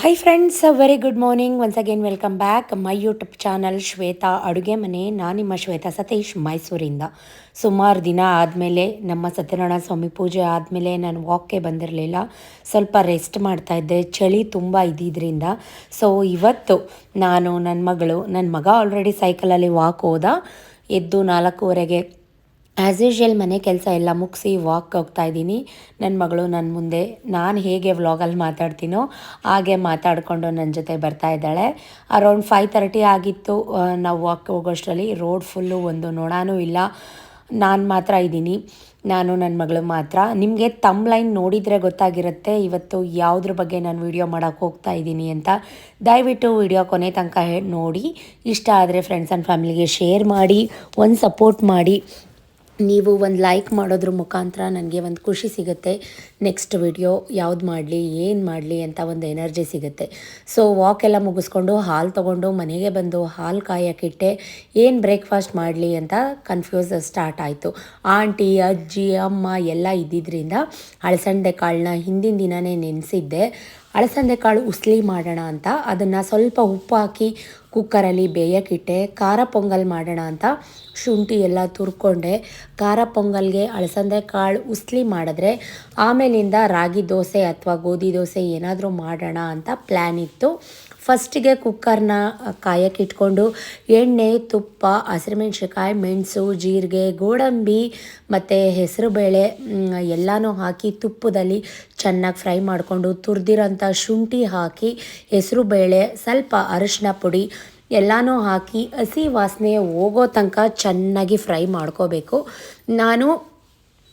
Hi friends very good morning once again welcome back my YouTube channel Shweta ಅಡುಗೆ ಮನೆ ನಾನು ನಿಮ್ಮ ಶ್ವೇತಾ ಸತೀಶ್ ಮೈಸೂರಿಂದ ಸುಮಾರು ದಿನ ಆದಮೇಲೆ, ನಮ್ಮ ಸತ್ಯನಾರಾಯಣ ಸ್ವಾಮಿ ಪೂಜೆ ಆದಮೇಲೆ ನಾನು ವಾಕ್ಗೆ ಬಂದಿರಲಿಲ್ಲ. ಸ್ವಲ್ಪ ರೆಸ್ಟ್ ಮಾಡ್ತಾಯಿದ್ದೆ ಚಳಿ ತುಂಬ ಇದ್ದಿದ್ದರಿಂದ ಸೊ ಇವತ್ತು ನಾನು ನನ್ನ ಮಗಳು ನನ್ನ ಮಗ ಆಲ್ರೆಡಿ ಸೈಕಲಲ್ಲಿ ವಾಕ್ ಹೋದ. ಎದ್ದು ನಾಲ್ಕೂವರೆಗೆ ಆ್ಯಸ್ ಯೂಶ್ವಲ್ ಮನೆ ಕೆಲಸ ಎಲ್ಲ ಮುಗಿಸಿ ವಾಕ್ ಹೋಗ್ತಾ ಇದ್ದೀನಿ. ನನ್ನ ಮಗಳು ನನ್ನ ಮುಂದೆ. ನಾನು ಹೇಗೆ ವ್ಲಾಗಲ್ಲಿ ಮಾತಾಡ್ತೀನೋ ಹಾಗೆ ಮಾತಾಡಿಕೊಂಡು ನನ್ನ ಜೊತೆ ಬರ್ತಾ ಇದ್ದಾಳೆ. ಅರೌಂಡ್ ಫೈವ್ ತರ್ಟಿ ಆಗಿತ್ತು. ನಾವು ವಾಕ್ ಹೋಗೋಷ್ಟರಲ್ಲಿ. ರೋಡ್ ಫುಲ್ಲು ಒಂದು ನೋಡಾನೂ ಇಲ್ಲ. ನಾನು ಮಾತ್ರ ಇದ್ದೀನಿ. ನಾನು ನನ್ನ ಮಗಳು ಮಾತ್ರ. ನಿಮಗೆ ತಮ್ ಲೈನ್ ನೋಡಿದರೆ ಗೊತ್ತಾಗಿರುತ್ತೆ. ಇವತ್ತು ಯಾವುದ್ರ ಬಗ್ಗೆ ನಾನು ವಿಡಿಯೋ ಮಾಡೋಕ್ಕೆ ಹೋಗ್ತಾ ಇದ್ದೀನಿ ಅಂತ. ದಯವಿಟ್ಟು ವಿಡಿಯೋ ಕೊನೆ ತನಕ ನೋಡಿ. ಇಷ್ಟ ಆದರೆ ಫ್ರೆಂಡ್ಸ್ ಆ್ಯಂಡ್ ಫ್ಯಾಮಿಲಿಗೆ ಶೇರ್ ಮಾಡಿ. ಒಂದು ಸಪೋರ್ಟ್ ಮಾಡಿ. ನೀವು ಒಂದು ಲೈಕ್ ಮಾಡೋದ್ರ ಮುಖಾಂತರ ನನಗೆ ಒಂದು ಖುಷಿ ಸಿಗುತ್ತೆ. ನೆಕ್ಸ್ಟ್ ವಿಡಿಯೋ ಯಾವ್ದು ಮಾಡಲಿ, ಏನು ಮಾಡಲಿ ಅಂತ ಒಂದು ಎನರ್ಜಿ ಸಿಗುತ್ತೆ. ಸೊ ಎಲ್ಲ ಮುಗಿಸ್ಕೊಂಡು, ಹಾಲು ತೊಗೊಂಡು, ಮನೆಗೆ ಬಂದು, ಹಾಲು ಕಾಯೋಕ್ಕಿಟ್ಟೆ ಏನು ಬ್ರೇಕ್ಫಾಸ್ಟ್ ಮಾಡಲಿ ಅಂತ ಕನ್ಫ್ಯೂಸ್ ಸ್ಟಾರ್ಟ್ ಆಯಿತು. ಆಂಟಿ, ಅಜ್ಜಿ, ಅಮ್ಮ ಎಲ್ಲ ಇದ್ದಿದ್ದರಿಂದ ಅಳಸಂದೆ ಕಾಳನ್ನ ಹಿಂದಿನ ದಿನವೇ ನೆನೆಸಿದ್ದೆ. ಅಳಸಂದೆ ಕಾಳು ಉಸ್ಲಿ ಮಾಡೋಣ ಅಂತ, ಅದನ್ನು ಸ್ವಲ್ಪ ಉಪ್ಪು ಹಾಕಿ ಕುಕ್ಕರಲ್ಲಿ ಬೇಯಕ್ಕಿಟ್ಟೆ ಖಾರ ಪೊಂಗಲ್ ಮಾಡೋಣ ಅಂತ ಶುಂಠಿ ಎಲ್ಲ ತುರ್ಕೊಂಡೆ. ಖಾರ ಪೊಂಗಲ್ಗೆ ಅಳಸಂದೆ ಕಾಳು ಉಸ್ಲಿ ಮಾಡಿದ್ರೆ ಆಮೇಲಿಂದ ರಾಗಿ ದೋಸೆ ಅಥವಾ ಗೋಧಿ ದೋಸೆ ಏನಾದರೂ ಮಾಡೋಣ ಅಂತ ಪ್ಲ್ಯಾನ್ ಇತ್ತು. ಫಸ್ಟಿಗೆ ಕುಕ್ಕರ್ನ ಕಾಯಕ್ಕೆ ಇಟ್ಕೊಂಡು ಎಣ್ಣೆ, ತುಪ್ಪ ಹಸಿರುಮೆಣ್ಸಿಕಾಯಿ ಮೆಣಸು, ಜೀರಿಗೆ, ಗೋಡಂಬಿ ಮತ್ತು ಹೆಸರುಬೇಳೆ ಎಲ್ಲನೂ ಹಾಕಿ ತುಪ್ಪದಲ್ಲಿ ಚೆನ್ನಾಗಿ ಫ್ರೈ ಮಾಡಿಕೊಂಡು ತುರಿದಿರೋಂಥ ಶುಂಠಿ ಹಾಕಿ, ಹೆಸರುಬೇಳೆ, ಸ್ವಲ್ಪ ಅರಿಶಿನ ಪುಡಿ ಎಲ್ಲನೂ ಹಾಕಿ ಹಸಿ ವಾಸನೆ ಹೋಗೋ ತನಕ ಚೆನ್ನಾಗಿ ಫ್ರೈ ಮಾಡ್ಕೋಬೇಕು. ನಾನು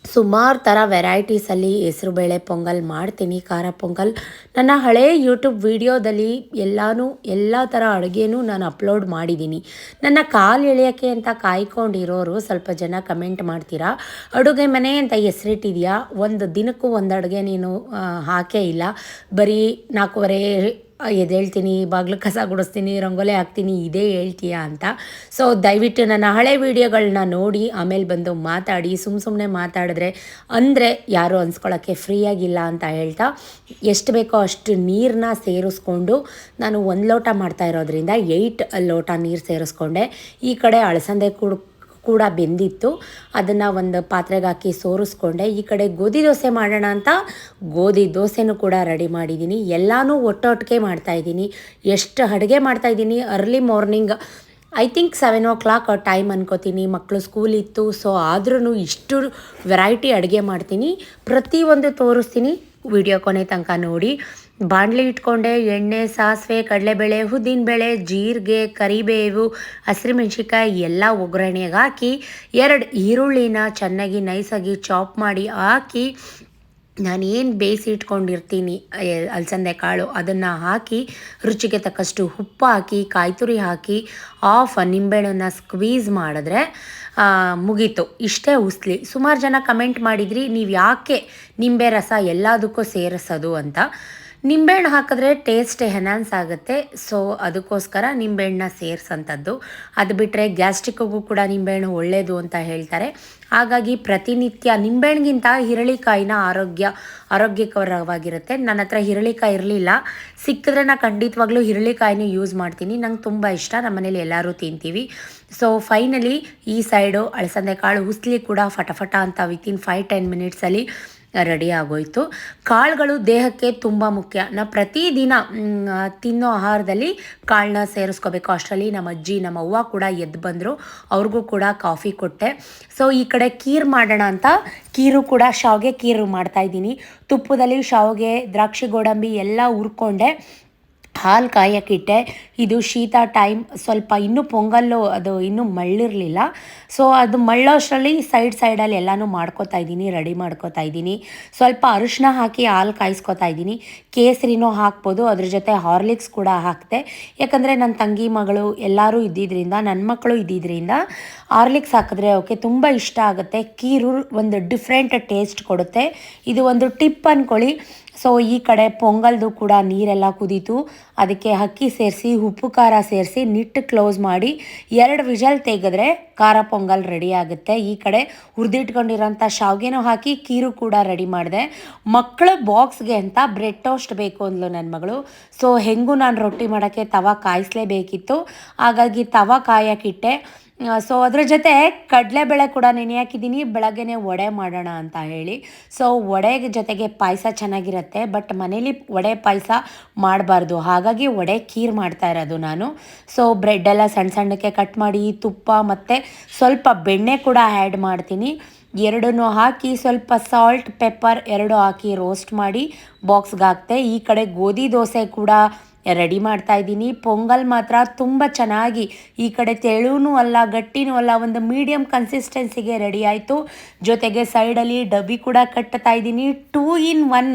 ಸುಮಾರು ಥರ ವೆರೈಟೀಸಲ್ಲಿ ಹೆಸರುಬೇಳೆ ಪೊಂಗಲ್ ಮಾಡ್ತೀನಿ, ಖಾರ ಪೊಂಗಲ್. ನನ್ನ ಹಳೆ ಯೂಟ್ಯೂಬ್ ವಿಡಿಯೋದಲ್ಲಿ ಎಲ್ಲನೂ, ಎಲ್ಲ ಥರ ಅಡುಗೆನೂ ನಾನು ಅಪ್ಲೋಡ್ ಮಾಡಿದ್ದೀನಿ ನನ್ನ ಕಾಲು ಎಳೆಯೋಕ್ಕೆ ಅಂತ ಕಾಯ್ಕೊಂಡಿರೋರು ಸ್ವಲ್ಪ ಜನ ಕಮೆಂಟ್ ಮಾಡ್ತೀರಾ? ಅಡುಗೆ ಮನೆ ಅಂತ ಹೆಸರಿಟ್ಟಿದೆಯಾ? ಒಂದು ದಿನಕ್ಕೂ ಒಂದು ಅಡುಗೆ ನೀನು ಹಾಕೇ ಇಲ್ಲ. ಬರೀ ನಾಲ್ಕೂವರೆ ಎದ್ದೇಳ್ತೀನಿ ಬಾಗಿಲು ಕಸ ಗುಡಿಸ್ತೀನಿ, ರಂಗೋಲಿ ಹಾಕ್ತೀನಿ, ಇದೇ ಹೇಳ್ತೀಯಾ ಅಂತ. ಸೊ ದಯವಿಟ್ಟು ನನ್ನ ಹಳೆ ವೀಡಿಯೋಗಳನ್ನ ನೋಡಿ, ಆಮೇಲೆ ಬಂದು ಮಾತಾಡಿ ಸುಮ್ಮ ಸುಮ್ಮನೆ ಮಾತಾಡಿದ್ರೆ, ಅಂದರೆ ಯಾರೂ ಅನ್ಸ್ಕೊಳ್ಳೋಕ್ಕೆ ಫ್ರೀಯಾಗಿಲ್ಲ ಅಂತ ಹೇಳ್ತಾ, ಎಷ್ಟು ಬೇಕೋ ಅಷ್ಟು ನೀರನ್ನ ಸೇರಿಸ್ಕೊಂಡು, ನಾನು ಒಂದು ಲೋಟ ಮಾಡ್ತಾ ಇರೋದ್ರಿಂದ, ಏಯ್ಟ್ ಲೋಟ ನೀರು ಸೇರಿಸ್ಕೊಂಡೆ. ಈ ಕಡೆ ಅಳಸಂದೆ ಕುಡ್ ಕೂಡ ಬೆಂದಿತ್ತು. ಅದನ್ನು ಒಂದು ಪಾತ್ರೆಗೆ ಹಾಕಿ ಸೋರಿಸ್ಕೊಂಡೆ. ಈ ಕಡೆ ಗೋಧಿ ದೋಸೆ ಮಾಡೋಣ ಅಂತ ಗೋಧಿ ದೋಸೆನೂ ಕೂಡ ರೆಡಿ ಮಾಡಿದ್ದೀನಿ. ಎಲ್ಲನೂ ಒಟ್ಟೊಟ್ಟಿಗೆ ಮಾಡ್ತಾಯಿದ್ದೀನಿ ಎಷ್ಟು ಅಡುಗೆ ಮಾಡ್ತಾಯಿದ್ದೀನಿ early morning I think seven o'clock time ಅನ್ಕೋತೀನಿ. ಮಕ್ಕಳು ಸ್ಕೂಲ್ ಇತ್ತು ಸೊ ಆದ್ರೂ ಇಷ್ಟು ವೆರೈಟಿ ಅಡುಗೆ ಮಾಡ್ತೀನಿ. ಪ್ರತಿಯೊಂದು ತೋರಿಸ್ತೀನಿ. ವಿಡಿಯೋ ಕೊನೆ ತನಕ ನೋಡಿ. ಬಾಣಲಿ ಇಟ್ಕೊಂಡೆ, ಎಣ್ಣೆ, ಸಾಸಿವೆ, ಕಡಲೆಬೇಳೆ ಉದ್ದಿನಬೇಳೆ ಜೀರಿಗೆ, ಕರಿಬೇವು ಹಸಿರುಮೆಣ್ಸಿಕಾಯಿ ಎಲ್ಲ ಒಗ್ಗರಣೆಗೆ ಹಾಕಿ, ಎರಡು ಈರುಳ್ಳಿನ ಚೆನ್ನಾಗಿ ನೈಸಾಗಿ ಚಾಪ್ ಮಾಡಿ ಹಾಕಿ, ನಾನೇನು ಬೇಯಿಸಿ ಇಟ್ಕೊಂಡಿರ್ತೀನಿ ಅಲಸಂದೆ ಕಾಳು, ಅದನ್ನು ಹಾಕಿ, ರುಚಿಗೆ ತಕ್ಕಷ್ಟು ಉಪ್ಪು ಹಾಕಿ ಕಾಯಿ ತುರಿ ಹಾಕಿ ಆಫ್ ನಿಂಬೆಹಣ್ಣನ್ನು ಸ್ಕ್ವೀಸ್ ಮಾಡಿದ್ರೆ ಮುಗೀತು. ಇಷ್ಟೇ ಉಸ್ಲಿ. ಸುಮಾರು ಜನ ಕಮೆಂಟ್ ಮಾಡಿದ್ರಿ, ನೀವು ಯಾಕೆ ನಿಂಬೆ ರಸ ಎಲ್ಲದಕ್ಕೂ ಸೇರಿಸೋದು ಅಂತ. ನಿಂಬೆಹಣ್ಣು ಹಾಕಿದ್ರೆ ಟೇಸ್ಟ್ ಎನ್ಹಾನ್ಸ್ ಆಗುತ್ತೆ. ಸೊ ಅದಕ್ಕೋಸ್ಕರ ನಿಂಬೆಹಣ್ಣನ್ನ ಸೇರಿಸೋಂಥದ್ದು. ಅದು ಬಿಟ್ಟರೆ ಗ್ಯಾಸ್ಟ್ರಿಕ್ಕಿಗೂ ಕೂಡ ನಿಂಬೆಹಣ್ಣು ಒಳ್ಳೆಯದು ಅಂತ ಹೇಳ್ತಾರೆ. ಹಾಗಾಗಿ ಪ್ರತಿನಿತ್ಯ ನಿಂಬೆಹಣ್ಣಿಗಿಂತ ಹಿರಳಿಕಾಯಿನ ಆರೋಗ್ಯ ಆರೋಗ್ಯಕರವಾಗಿರುತ್ತೆ. ನನ್ನ ಹತ್ರ ಹಿರಳಿಕಾಯಿ ಇರಲಿಲ್ಲ. ಸಿಕ್ಕಿದ್ರೆ ನಾನು ಖಂಡಿತವಾಗ್ಲೂ ಹಿರಳಿಕಾಯಿನ ಯೂಸ್ ಮಾಡ್ತೀನಿ. ನಂಗೆ ತುಂಬ ಇಷ್ಟ. ನಮ್ಮ ಮನೇಲಿ ಎಲ್ಲರೂ ತಿಂತೀವಿ. ಸೊ ಫೈನಲಿ ಈ ಸೈಡು ಅಳಸಂದೆ ಕಾಳು ಉಸ್ಲಿ ಕೂಡ ಫಟಫಟ ಅಂತ ವಿತಿನ್ ಫೈವ್ ಟೆನ್ ಮಿನಿಟ್ಸಲ್ಲಿ ರೆಡಿ ಆಗೋಯ್ತು ಕಾಳುಗಳು ದೇಹಕ್ಕೆ ತುಂಬ ಮುಖ್ಯ. ನಾವು ಪ್ರತಿದಿನ ತಿನ್ನೋ ಆಹಾರದಲ್ಲಿ ಕಾಳನ್ನ ಸೇರಿಸ್ಕೋಬೇಕು. ಅಷ್ಟರಲ್ಲಿ ನಮ್ಮ ಅಜ್ಜಿ, ನಮ್ಮ ಅವ್ವ ಕೂಡ ಎದ್ದು ಬಂದರು. ಅವ್ರಿಗೂ ಕೂಡ ಕಾಫಿ ಕೊಟ್ಟೆ. ಸೊ, ಈ ಕಡೆ ಕೀರ್ ಮಾಡೋಣ ಅಂತ ಕೀರು ಕೂಡ ಶಾವಿಗೆ ಕೀರು ಮಾಡ್ತಾಯಿದ್ದೀನಿ ತುಪ್ಪದಲ್ಲಿ ಶಾವಿಗೆ, ದ್ರಾಕ್ಷಿ ಗೋಡಂಬಿ ಎಲ್ಲ ಹುರ್ಕೊಂಡೆ. ಹಾಲು ಕಾಯೋಕ್ಕಿಟ್ಟೆ. ಇದು ಶೀತ ಟೈಮ್, ಸ್ವಲ್ಪ ಇನ್ನೂ ಪೊಂಗಲ್ಲು ಅದು ಇನ್ನೂ ಮಳ್ಳಿರಲಿಲ್ಲ. ಸೊ ಅದು ಮಳ್ಳೋಷ್ಟರಲ್ಲಿ ಸೈಡ್ ಸೈಡಲ್ಲಿ ಎಲ್ಲನೂ ಮಾಡ್ಕೋತಾ ಇದ್ದೀನಿ, ರೆಡಿ ಮಾಡ್ಕೋತಾ ಇದ್ದೀನಿ. ಸ್ವಲ್ಪ ಅರಿಶಿನ ಹಾಕಿ ಹಾಲು ಕಾಯಿಸ್ಕೊತಾ ಇದ್ದೀನಿ. ಕೇಸರಿನೂ ಹಾಕ್ಬೋದು, ಅದ್ರ ಜೊತೆ ಹಾರ್ಲಿಕ್ಸ್ ಕೂಡ ಹಾಕಿದೆ ಯಾಕಂದರೆ ನನ್ನ ತಂಗಿ ಮಗಳು ಎಲ್ಲರೂ ಇದ್ದಿದ್ದರಿಂದ ನನ್ನ ಮಕ್ಕಳು ಇದ್ದಿದ್ದರಿಂದ ಹಾರ್ಲಿಕ್ಸ್ ಹಾಕಿದ್ರೆ ಓಕೆ, ತುಂಬ ಇಷ್ಟ ಆಗುತ್ತೆ. ಕೀರು ಒಂದು ಡಿಫ್ರೆಂಟ್ ಟೇಸ್ಟ್ ಕೊಡುತ್ತೆ. ಇದು ಒಂದು ಟಿಪ್ ಅಂದ್ಕೊಳ್ಳಿ ಸೊ ಈ ಕಡೆ ಪೊಂಗಲ್ದು ಕೂಡ ನೀರೆಲ್ಲ ಕುದೀತು. ಅದಕ್ಕೆ ಅಕ್ಕಿ ಸೇರಿಸಿ, ಉಪ್ಪು ಖಾರ ಸೇರಿಸಿ ನಿಟ್ಟು ಕ್ಲೋಸ್ ಮಾಡಿ, ಎರಡು ವಿಷಲ್ ತೆಗೆದ್ರೆ ಖಾರ ಪೊಂಗಲ್ ರೆಡಿ ಆಗುತ್ತೆ. ಈ ಕಡೆ ಹುರಿದಿಟ್ಕೊಂಡಿರೋಂಥ ಶಾವಿಗೆನೂ ಹಾಕಿ, ಕೀರು ಕೂಡ ರೆಡಿ ಮಾಡಿದೆ. ಮಕ್ಕಳ ಬಾಕ್ಸ್ಗೆ ಅಂತ ಬ್ರೆಡ್ ಟೋಸ್ಟ್ ಬೇಕು ಅಂದ್ಲು ನನ್ನ ಮಗಳು. ಸೊ ಹೆಂಗೂ ನಾನು ರೊಟ್ಟಿ ಮಾಡೋಕ್ಕೆ ತವ ಕಾಯಿಸಲೇಬೇಕಿತ್ತು. ಹಾಗಾಗಿ ತವ ಕಾಯಕ್ಕಿಟ್ಟೆ ಸೊ ಅದ್ರ ಜೊತೆ ಕಡಲೆಬೇಳೆ ಕೂಡ ನೆನೆ ಹಾಕಿದ್ದೀನಿ. ಬೆಳಗ್ಗೆನೆ ವಡೆ ಮಾಡೋಣ ಅಂತ ಹೇಳಿ. ಸೊ ವಡೆ ಜೊತೆಗೆ ಪಾಯಸ ಚೆನ್ನಾಗಿರುತ್ತೆ. ಬಟ್ ಮನೇಲಿ ವಡೆ ಪಾಯಸ ಮಾಡಬಾರ್ದು. ಹಾಗಾಗಿ ವಡೆ ಖೀರ್ ಮಾಡ್ತಾ ಇರೋದು ನಾನು. ಸೊ ಬ್ರೆಡ್ ಎಲ್ಲ ಸಣ್ಣ ಸಣ್ಣಕ್ಕೆ ಕಟ್ ಮಾಡಿ, ತುಪ್ಪ ಮತ್ತು ಸ್ವಲ್ಪ ಬೆಣ್ಣೆ ಕೂಡ ಆ್ಯಡ್ ಮಾಡ್ತೀನಿ. ಎರಡನ್ನೂ ಹಾಕಿ ಸ್ವಲ್ಪ ಸಾಲ್ಟ್ ಪೆಪ್ಪರ್ ಎರಡು ಹಾಕಿ ರೋಸ್ಟ್ ಮಾಡಿ ಬಾಕ್ಸ್ಗೆ ಹಾಕ್ತೆ. ಈ ಕಡೆ ಗೋಧಿ ದೋಸೆ ಕೂಡ ರೆಡಿ ಮಾಡ್ತಾ ಇದ್ದೀನಿ. ಪೊಂಗಲ್ ಮಾತ್ರ ತುಂಬ ಚೆನ್ನಾಗಿ ಈ ಕಡೆ ತೆಳುನೂ ಅಲ್ಲ, ಗಟ್ಟಿನೂ ಅಲ್ಲ, ಒಂದು ಮೀಡಿಯಮ್ ಕನ್ಸಿಸ್ಟೆನ್ಸಿಗೆ ರೆಡಿ ಆಯಿತು. ಜೊತೆಗೆ ಸೈಡಲ್ಲಿ ಡಬ್ಬಿ ಕೂಡ ಕಟ್ತಾ ಇದ್ದೀನಿ. ಟೂ ಇನ್ ಒನ್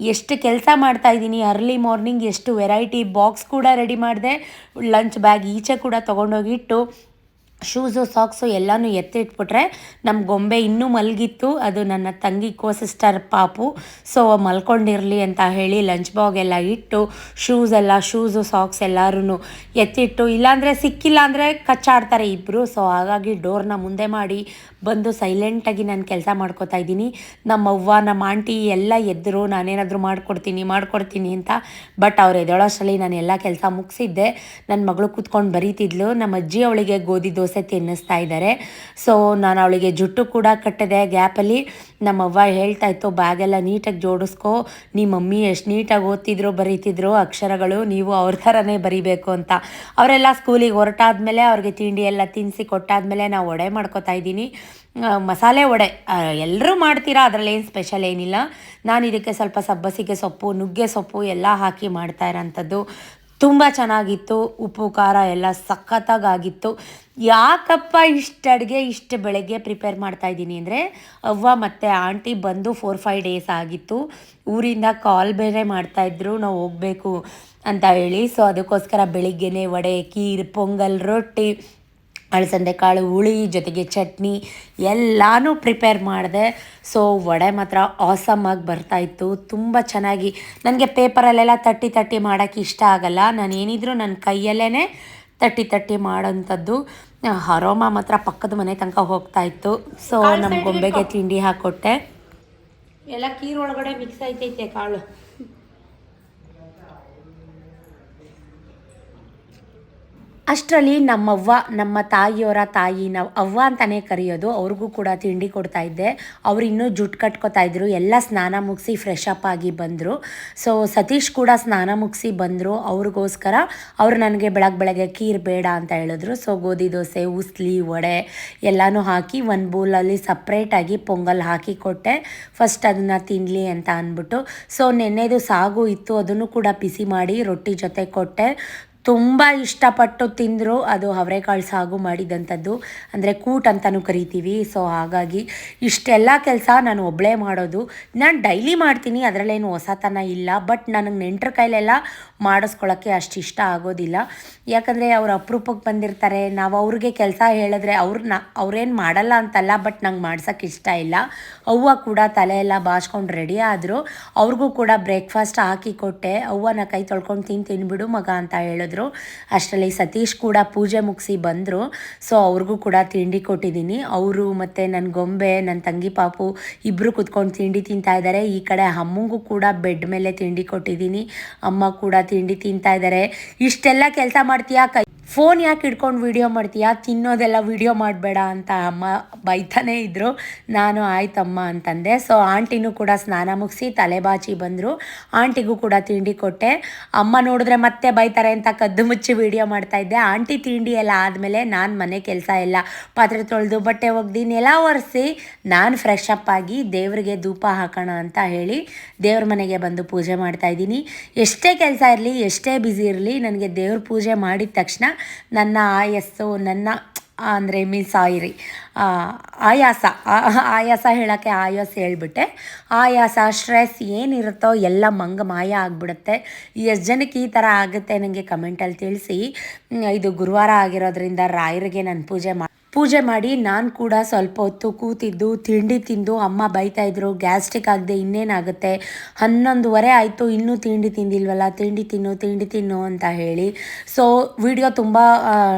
ಎಷ್ಟು ಕೆಲಸ ಮಾಡ್ತಾ ಇದ್ದೀನಿ. ಅರ್ಲಿ ಮಾರ್ನಿಂಗ್ ಎಷ್ಟು ವೆರೈಟಿ ಬಾಕ್ಸ್ ಕೂಡ ರೆಡಿ ಮಾಡಿದೆ. ಲಂಚ್ ಬ್ಯಾಗ್ ಈಚೆ ಕೂಡ ತೊಗೊಂಡೋಗಿಟ್ಟು ಶೂಸು ಸಾಕ್ಸು ಎಲ್ಲನೂ ಎತ್ತಿಟ್ಬಿಟ್ರೆ ನಮ್ಮ ಗೊಂಬೆ ಇನ್ನೂ ಮಲಗಿತ್ತು. ಅದು ನನ್ನ ತಂಗಿ ಕೋ ಸಿಸ್ಟರ್ ಪಾಪು. ಸೊ ಮಲ್ಕೊಂಡಿರಲಿ ಅಂತ ಹೇಳಿ ಲಂಚ್ ಬಾಗೆಲ್ಲ ಇಟ್ಟು ಶೂಸ್ ಎಲ್ಲ ಶೂಸು ಸಾಕ್ಸ್ ಎಲ್ಲರೂ ಎತ್ತಿಟ್ಟು, ಇಲ್ಲಾಂದರೆ ಸಿಕ್ಕಿಲ್ಲ ಅಂದರೆ ಕಚ್ಚಾಡ್ತಾರೆ ಇಬ್ಬರು ಸೊ ಹಾಗಾಗಿ ಡೋರ್ನ ಮುಂದೆ ಮಾಡಿ ಬಂದು ಸೈಲೆಂಟಾಗಿ ನಾನು ಕೆಲಸ ಮಾಡ್ಕೋತಾ ಇದ್ದೀನಿ. ನಮ್ಮ ಅವ್ವ ನಮ್ಮ ಆಂಟಿ ಎಲ್ಲ ಎದ್ದರು ನಾನೇನಾದರೂ ಮಾಡ್ಕೊಡ್ತೀನಿ ಮಾಡ್ಕೊಡ್ತೀನಿ ಅಂತ. ಬಟ್ ಅವ್ರು ಎದೊಳಷ್ಟರಲ್ಲಿ ನಾನು ಎಲ್ಲ ಕೆಲಸ ಮುಗಿಸಿದ್ದೆ. ನನ್ನ ಮಗಳು ಕೂತ್ಕೊಂಡು ಬರೀತಿದ್ಲು. ನಮ್ಮ ಅಜ್ಜಿ ಅವಳಿಗೆ ಗೋಧಿ ದೋಸೆ ತಿನ್ನಿಸ್ತಾ ಇದ್ದಾರೆ. ಸೊ ನಾನು ಅವಳಿಗೆ ಜುಟ್ಟು ಕೂಡ ಕಟ್ಟಿದೆ. ಗ್ಯಾಪಲ್ಲಿ ನಮ್ಮವ್ವ ಹೇಳ್ತಾ ಇತ್ತು, ಬ್ಯಾಗೆಲ್ಲ ನೀಟಾಗಿ ಜೋಡಿಸ್ಕೊ. ನಿಮ್ಮ ಮಮ್ಮಿ ಎಷ್ಟು ನೀಟಾಗಿ ಓದ್ತಿದ್ರು, ಬರೀತಿದ್ರು, ಅಕ್ಷರಗಳು ನೀವು ಅವ್ರ ಥರನೇ ಬರೀಬೇಕು ಅಂತ. ಅವರೆಲ್ಲ ಸ್ಕೂಲಿಗೆ ಹೊರಟಾದ್ಮೇಲೆ ಅವ್ರಿಗೆ ತಿಂಡಿ ಎಲ್ಲ ತಿನ್ನಿಸಿ ಕೊಟ್ಟಾದ್ಮೇಲೆ ನಾವು ಒಡೆ ಮಾಡ್ಕೊತಾ ಇದ್ದೀನಿ. ಮಸಾಲೆ ವಡೆ ಎಲ್ಲರೂ ಮಾಡ್ತೀರಾ? ಅದರಲ್ಲಿ ಏನು ಸ್ಪೆಷಲ್ ಏನಿಲ್ಲ. ನಾನು ಇದಕ್ಕೆ ಸ್ವಲ್ಪ ಸಬ್ಬಸಿಗೆ ಸೊಪ್ಪು, ನುಗ್ಗೆ ಸೊಪ್ಪು ಎಲ್ಲ ಹಾಕಿ ಮಾಡ್ತಾ ಇರೋಂಥದ್ದು. ತುಂಬ ಚೆನ್ನಾಗಿತ್ತು. ಉಪ್ಪು, ಖಾರ ಎಲ್ಲ ಸಖತ್ತಾಗಿತ್ತು ಯಾಕಪ್ಪ ಇಷ್ಟು ಅಡುಗೆ, ಇಷ್ಟು ಬೆಳಗ್ಗೆ ಪ್ರಿಪೇರ್ ಮಾಡ್ತಾ ಇದ್ದೀನಿ ಅಂದರೆ, ಅವ್ವ ಮತ್ತು ಆಂಟಿ ಬಂದು ಫೋರ್ ಫೈವ್ ಡೇಸ್ ಆಗಿತ್ತು. ಊರಿಂದ ಕಾಲ್ ಬೇರೆ ಮಾಡ್ತಾಯಿದ್ರು ನಾವು ಹೋಗಬೇಕು ಅಂತ ಹೇಳಿ. ಸೊ ಅದಕ್ಕೋಸ್ಕರ ಬೆಳಿಗ್ಗೆನೇ ವಡೆ ಕೀರ್ ಪೊಂಗಲ್, ರೊಟ್ಟಿ, ಅಳಸಂದೆ ಕಾಳು, ಹುಳಿ, ಜೊತೆಗೆ ಚಟ್ನಿ ಎಲ್ಲನೂ ಪ್ರಿಪೇರ್ ಮಾಡಿದೆ. ಸೊ ವಡೆ ಮಾತ್ರ ಆಸಮಾಗಿ ಬರ್ತಾಯಿತ್ತು ತುಂಬ ಚೆನ್ನಾಗಿ ನನಗೆ ಪೇಪರಲ್ಲೆಲ್ಲ ತಟ್ಟಿ ತಟ್ಟಿ ಮಾಡೋಕ್ಕೆ ಇಷ್ಟ ಆಗಲ್ಲ. ನಾನು ಏನಿದ್ರು ನನ್ನ ಕೈಯಲ್ಲೇ ತಟ್ಟಿ ತಟ್ಟಿ ಮಾಡೋಂಥದ್ದು. ಅರೋಮ ಮಾತ್ರ ಪಕ್ಕದ ಮನೆ ತನಕ ಹೋಗ್ತಾ ಇತ್ತು. ಸೊ ನಮ್ಮ ಗೊಂಬೆಗೆ ತಿಂಡಿ ಹಾಕೊಟ್ಟೆ. ಎಲ್ಲ ಕೀರ್ ಒಳಗಡೆ ಮಿಕ್ಸ್ ಆಯ್ತೈತೆ ಕಾಳು. ಅಷ್ಟರಲ್ಲಿ ನಮ್ಮವ್ವ, ನಮ್ಮ ತಾಯಿಯವರ ತಾಯಿ, ನಾವು ಅವ್ವ ಅಂತಲೇ ಕರೆಯೋದು, ಅವ್ರಿಗೂ ಕೂಡ ತಿಂಡಿ ಕೊಡ್ತಾ ಇದ್ದೆ. ಅವರು ಇನ್ನೂ ಜುಟ್ಟು ಕಟ್ಕೋತಾ ಇದ್ರು, ಎಲ್ಲ ಸ್ನಾನ ಮುಗಿಸಿ ಫ್ರೆಶ್ ಅಪ್ ಆಗಿ ಬಂದರು. ಸೊ ಸತೀಶ್ ಕೂಡ ಸ್ನಾನ ಮುಗಿಸಿ ಬಂದರು, ಅವ್ರಿಗೋಸ್ಕರ ಅವರು ನನಗೆ ಬೆಳಗ್ಗೆ ಬೆಳಗ್ಗೆ ಕೀರ್ ಬೇಡ ಅಂತ ಹೇಳಿದ್ರು. ಸೊ ಗೋಧಿ ದೋಸೆ, ಉಸ್ಲಿ, ವಡೆ ಎಲ್ಲನೂ ಹಾಕಿ ಒಂದು ಬೌಲಲ್ಲಿ ಸಪ್ರೇಟಾಗಿ ಪೊಂಗಲ್ ಹಾಕಿ ಕೊಟ್ಟೆ. ಫಸ್ಟ್ ಅದನ್ನು ತಿನ್ನಲಿ ಅಂತ ಅಂದ್ಬಿಟ್ಟು. ಸೊ ನೆನ್ನೆದು ಸಾಗು ಇತ್ತು, ಅದನ್ನು ಕೂಡ ಬಿಸಿ ಮಾಡಿ ರೊಟ್ಟಿ ಜೊತೆ ಕೊಟ್ಟೆ. ತುಂಬ ಇಷ್ಟಪಟ್ಟು ತಿಂದರು. ಅದು ಅವರೆಕಾಳು ಸಾಗು ಮಾಡಿದಂಥದ್ದು. ಅಂದರೆ ಕೂಟ್ ಅಂತಲೂ ಕರಿತೀವಿ. ಸೊ, ಹಾಗಾಗಿ ಇಷ್ಟೆಲ್ಲ ಕೆಲಸ ನಾನು ಒಬ್ಬಳೇ ಮಾಡೋದು. ನಾನು ಡೈಲಿ ಮಾಡ್ತೀನಿ. ಅದರಲ್ಲೇನು ಹೊಸತನ ಇಲ್ಲ. ಬಟ್ ನನಗೆ ನೆಂಟ್ರ ಕೈಲೆಲ್ಲ ಮಾಡಿಸ್ಕೊಳ್ಳೋಕ್ಕೆ ಅಷ್ಟು ಇಷ್ಟ ಆಗೋದಿಲ್ಲ. ಯಾಕಂದರೆ ಅವ್ರು ಅಪರೂಪಕ್ಕೆ ಬಂದಿರ್ತಾರೆ. ನಾವು ಅವ್ರಿಗೆ ಕೆಲಸ ಹೇಳಿದ್ರೆ ಅವ್ರನ್ನ ಅವ್ರೇನು ಮಾಡಲ್ಲ ಅಂತಲ್ಲ. ಬಟ್ ನಂಗೆ ಮಾಡ್ಸೋಕ್ಕೆ ಇಷ್ಟ ಇಲ್ಲ. ಅವ್ವ ಕೂಡ ತಲೆ ಎಲ್ಲ ಬಾಚ್ಕೊಂಡು ರೆಡಿ ಆದರು. ಅವ್ರಿಗೂ ಕೂಡ ಬ್ರೇಕ್ಫಾಸ್ಟ್ ಹಾಕಿ ಕೊಟ್ಟೆ. ಅವ್ವನ ಕೈ ತೊಳ್ಕೊಂಡು ತಿಂದು ತಿನ್ಬಿಡು ಮಗ ಅಂತ ಹೇಳಿದ್ರು. ಅಷ್ಟರಲ್ಲಿ ಸತೀಶ್ ಕೂಡ ಪೂಜೆ ಮುಗಿಸಿ ಬಂದರು. ಸೊ ಅವ್ರಿಗೂ ಕೂಡ ತಿಂಡಿ ಕೊಟ್ಟಿದ್ದೀನಿ. ಅವರು ಮತ್ತು ನನ್ನ ಗೊಂಬೆ ನನ್ನ ತಂಗಿ ಪಾಪು ಇಬ್ಬರು ಕುತ್ಕೊಂಡು ತಿಂಡಿ ತಿಂತಾ ಇದ್ದಾರೆ ಈ ಕಡೆ ಅಮ್ಮಂಗೂ ಕೂಡ ಬೆಡ್ ಮೇಲೆ ತಿಂಡಿ ಕೊಟ್ಟಿದ್ದೀನಿ. ಅಮ್ಮ ಕೂಡ ತಿಂಡಿ ತಿಂತಾ ಇದ್ದಾರೆ ಇಷ್ಟೆಲ್ಲ ಕೆಲಸ ಮಾಡ್ತೀಯಾ? ಫೋನ್ ಯಾಕೆ ಇಟ್ಕೊಂಡು ವೀಡಿಯೋ ಮಾಡ್ತೀಯಾ? ತಿನ್ನೋದೆಲ್ಲ ವಿಡಿಯೋ ಮಾಡಬೇಡ ಅಂತ ಅಮ್ಮ ಬೈತಾನೇ ಇದ್ದರು ನಾನು ಆಯ್ತಮ್ಮ ಅಂತಂದೆ. ಸೊ ಆಂಟಿನೂ ಕೂಡ ಸ್ನಾನ ಮುಗಿಸಿ ತಲೆ ಬಾಚಿ ಬಂದರು. ಆಂಟಿಗೂ ಕೂಡ ತಿಂಡಿ ಕೊಟ್ಟೆ. ಅಮ್ಮ ನೋಡಿದ್ರೆ ಮತ್ತೆ ಬೈತಾರೆ ಅಂತ ಕದ್ದು ಮುಚ್ಚಿ ವಿಡಿಯೋ ಮಾಡ್ತಾಯಿದ್ದೆ ಆಂಟಿ ತಿಂಡಿ ಎಲ್ಲ ಆದಮೇಲೆ ನಾನು ಮನೆ ಕೆಲಸ ಎಲ್ಲ ಪಾತ್ರೆ ತೊಳೆದು, ಬಟ್ಟೆ ಒಗ್ದು, ನೆಲ ಒರೆಸಿ ನಾನು ಫ್ರೆಶ್ ಅಪ್ ಆಗಿ ದೇವರಿಗೆ ಧೂಪ ಹಾಕೋಣ ಅಂತ ಹೇಳಿ ದೇವ್ರ ಮನೆಗೆ ಬಂದು ಪೂಜೆ ಮಾಡ್ತಾ ಇದ್ದೀನಿ. ಎಷ್ಟೇ ಕೆಲಸ ಇರಲಿ, ಎಷ್ಟೇ ಬ್ಯುಸಿ ಇರಲಿ, ನನಗೆ ದೇವ್ರ ಪೂಜೆ ಮಾಡಿದ ತಕ್ಷಣ ನನ್ನ ಆಯಸ್ಸು, ನನ್ನ ಅಂದರೆ ಮೀನ್ಸ್ ಆಯಿರಿ ಆಯಾಸ ಆಯಾಸ ಹೇಳೋಕ್ಕೆ ಆಯಾಸ ಹೇಳ್ಬಿಟ್ಟೆ. ಆಯಾಸ ಸ್ಟ್ರೆಸ್ ಏನಿರುತ್ತೋ ಎಲ್ಲ ಮಂಗ ಮಾಯ ಆಗಿಬಿಡುತ್ತೆ. ಎಷ್ಟು ಜನಕ್ಕೆ ಈ ಥರ ಆಗುತ್ತೆ ನನಗೆ ಕಮೆಂಟಲ್ಲಿ ತಿಳಿಸಿ. ಇದು ಗುರುವಾರ ಆಗಿರೋದ್ರಿಂದ ರಾಯರಿಗೆ ನಾನು ಪೂಜೆ ಮಾ ಪೂಜೆ ಮಾಡಿ ನಾನು ಕೂಡ ಸ್ವಲ್ಪ ಹೊತ್ತು ಕೂತಿದ್ದು, ತಿಂಡಿ ತಿಂದು, ಅಮ್ಮ ಬೈತಾ ಇದ್ರು, ಗ್ಯಾಸ್ಟ್ರಿಕ್ ಆಗದೆ ಇನ್ನೇನಾಗುತ್ತೆ? ಹನ್ನೊಂದುವರೆ ಆಯಿತು, ಇನ್ನೂ ತಿಂಡಿ ತಿಂದಿಲ್ವಲ್ಲ? ತಿಂಡಿ ತಿನ್ನು ತಿಂಡಿ ತಿನ್ನು ಅಂತ ಹೇಳಿ. ಸೊ ವಿಡಿಯೋ ತುಂಬ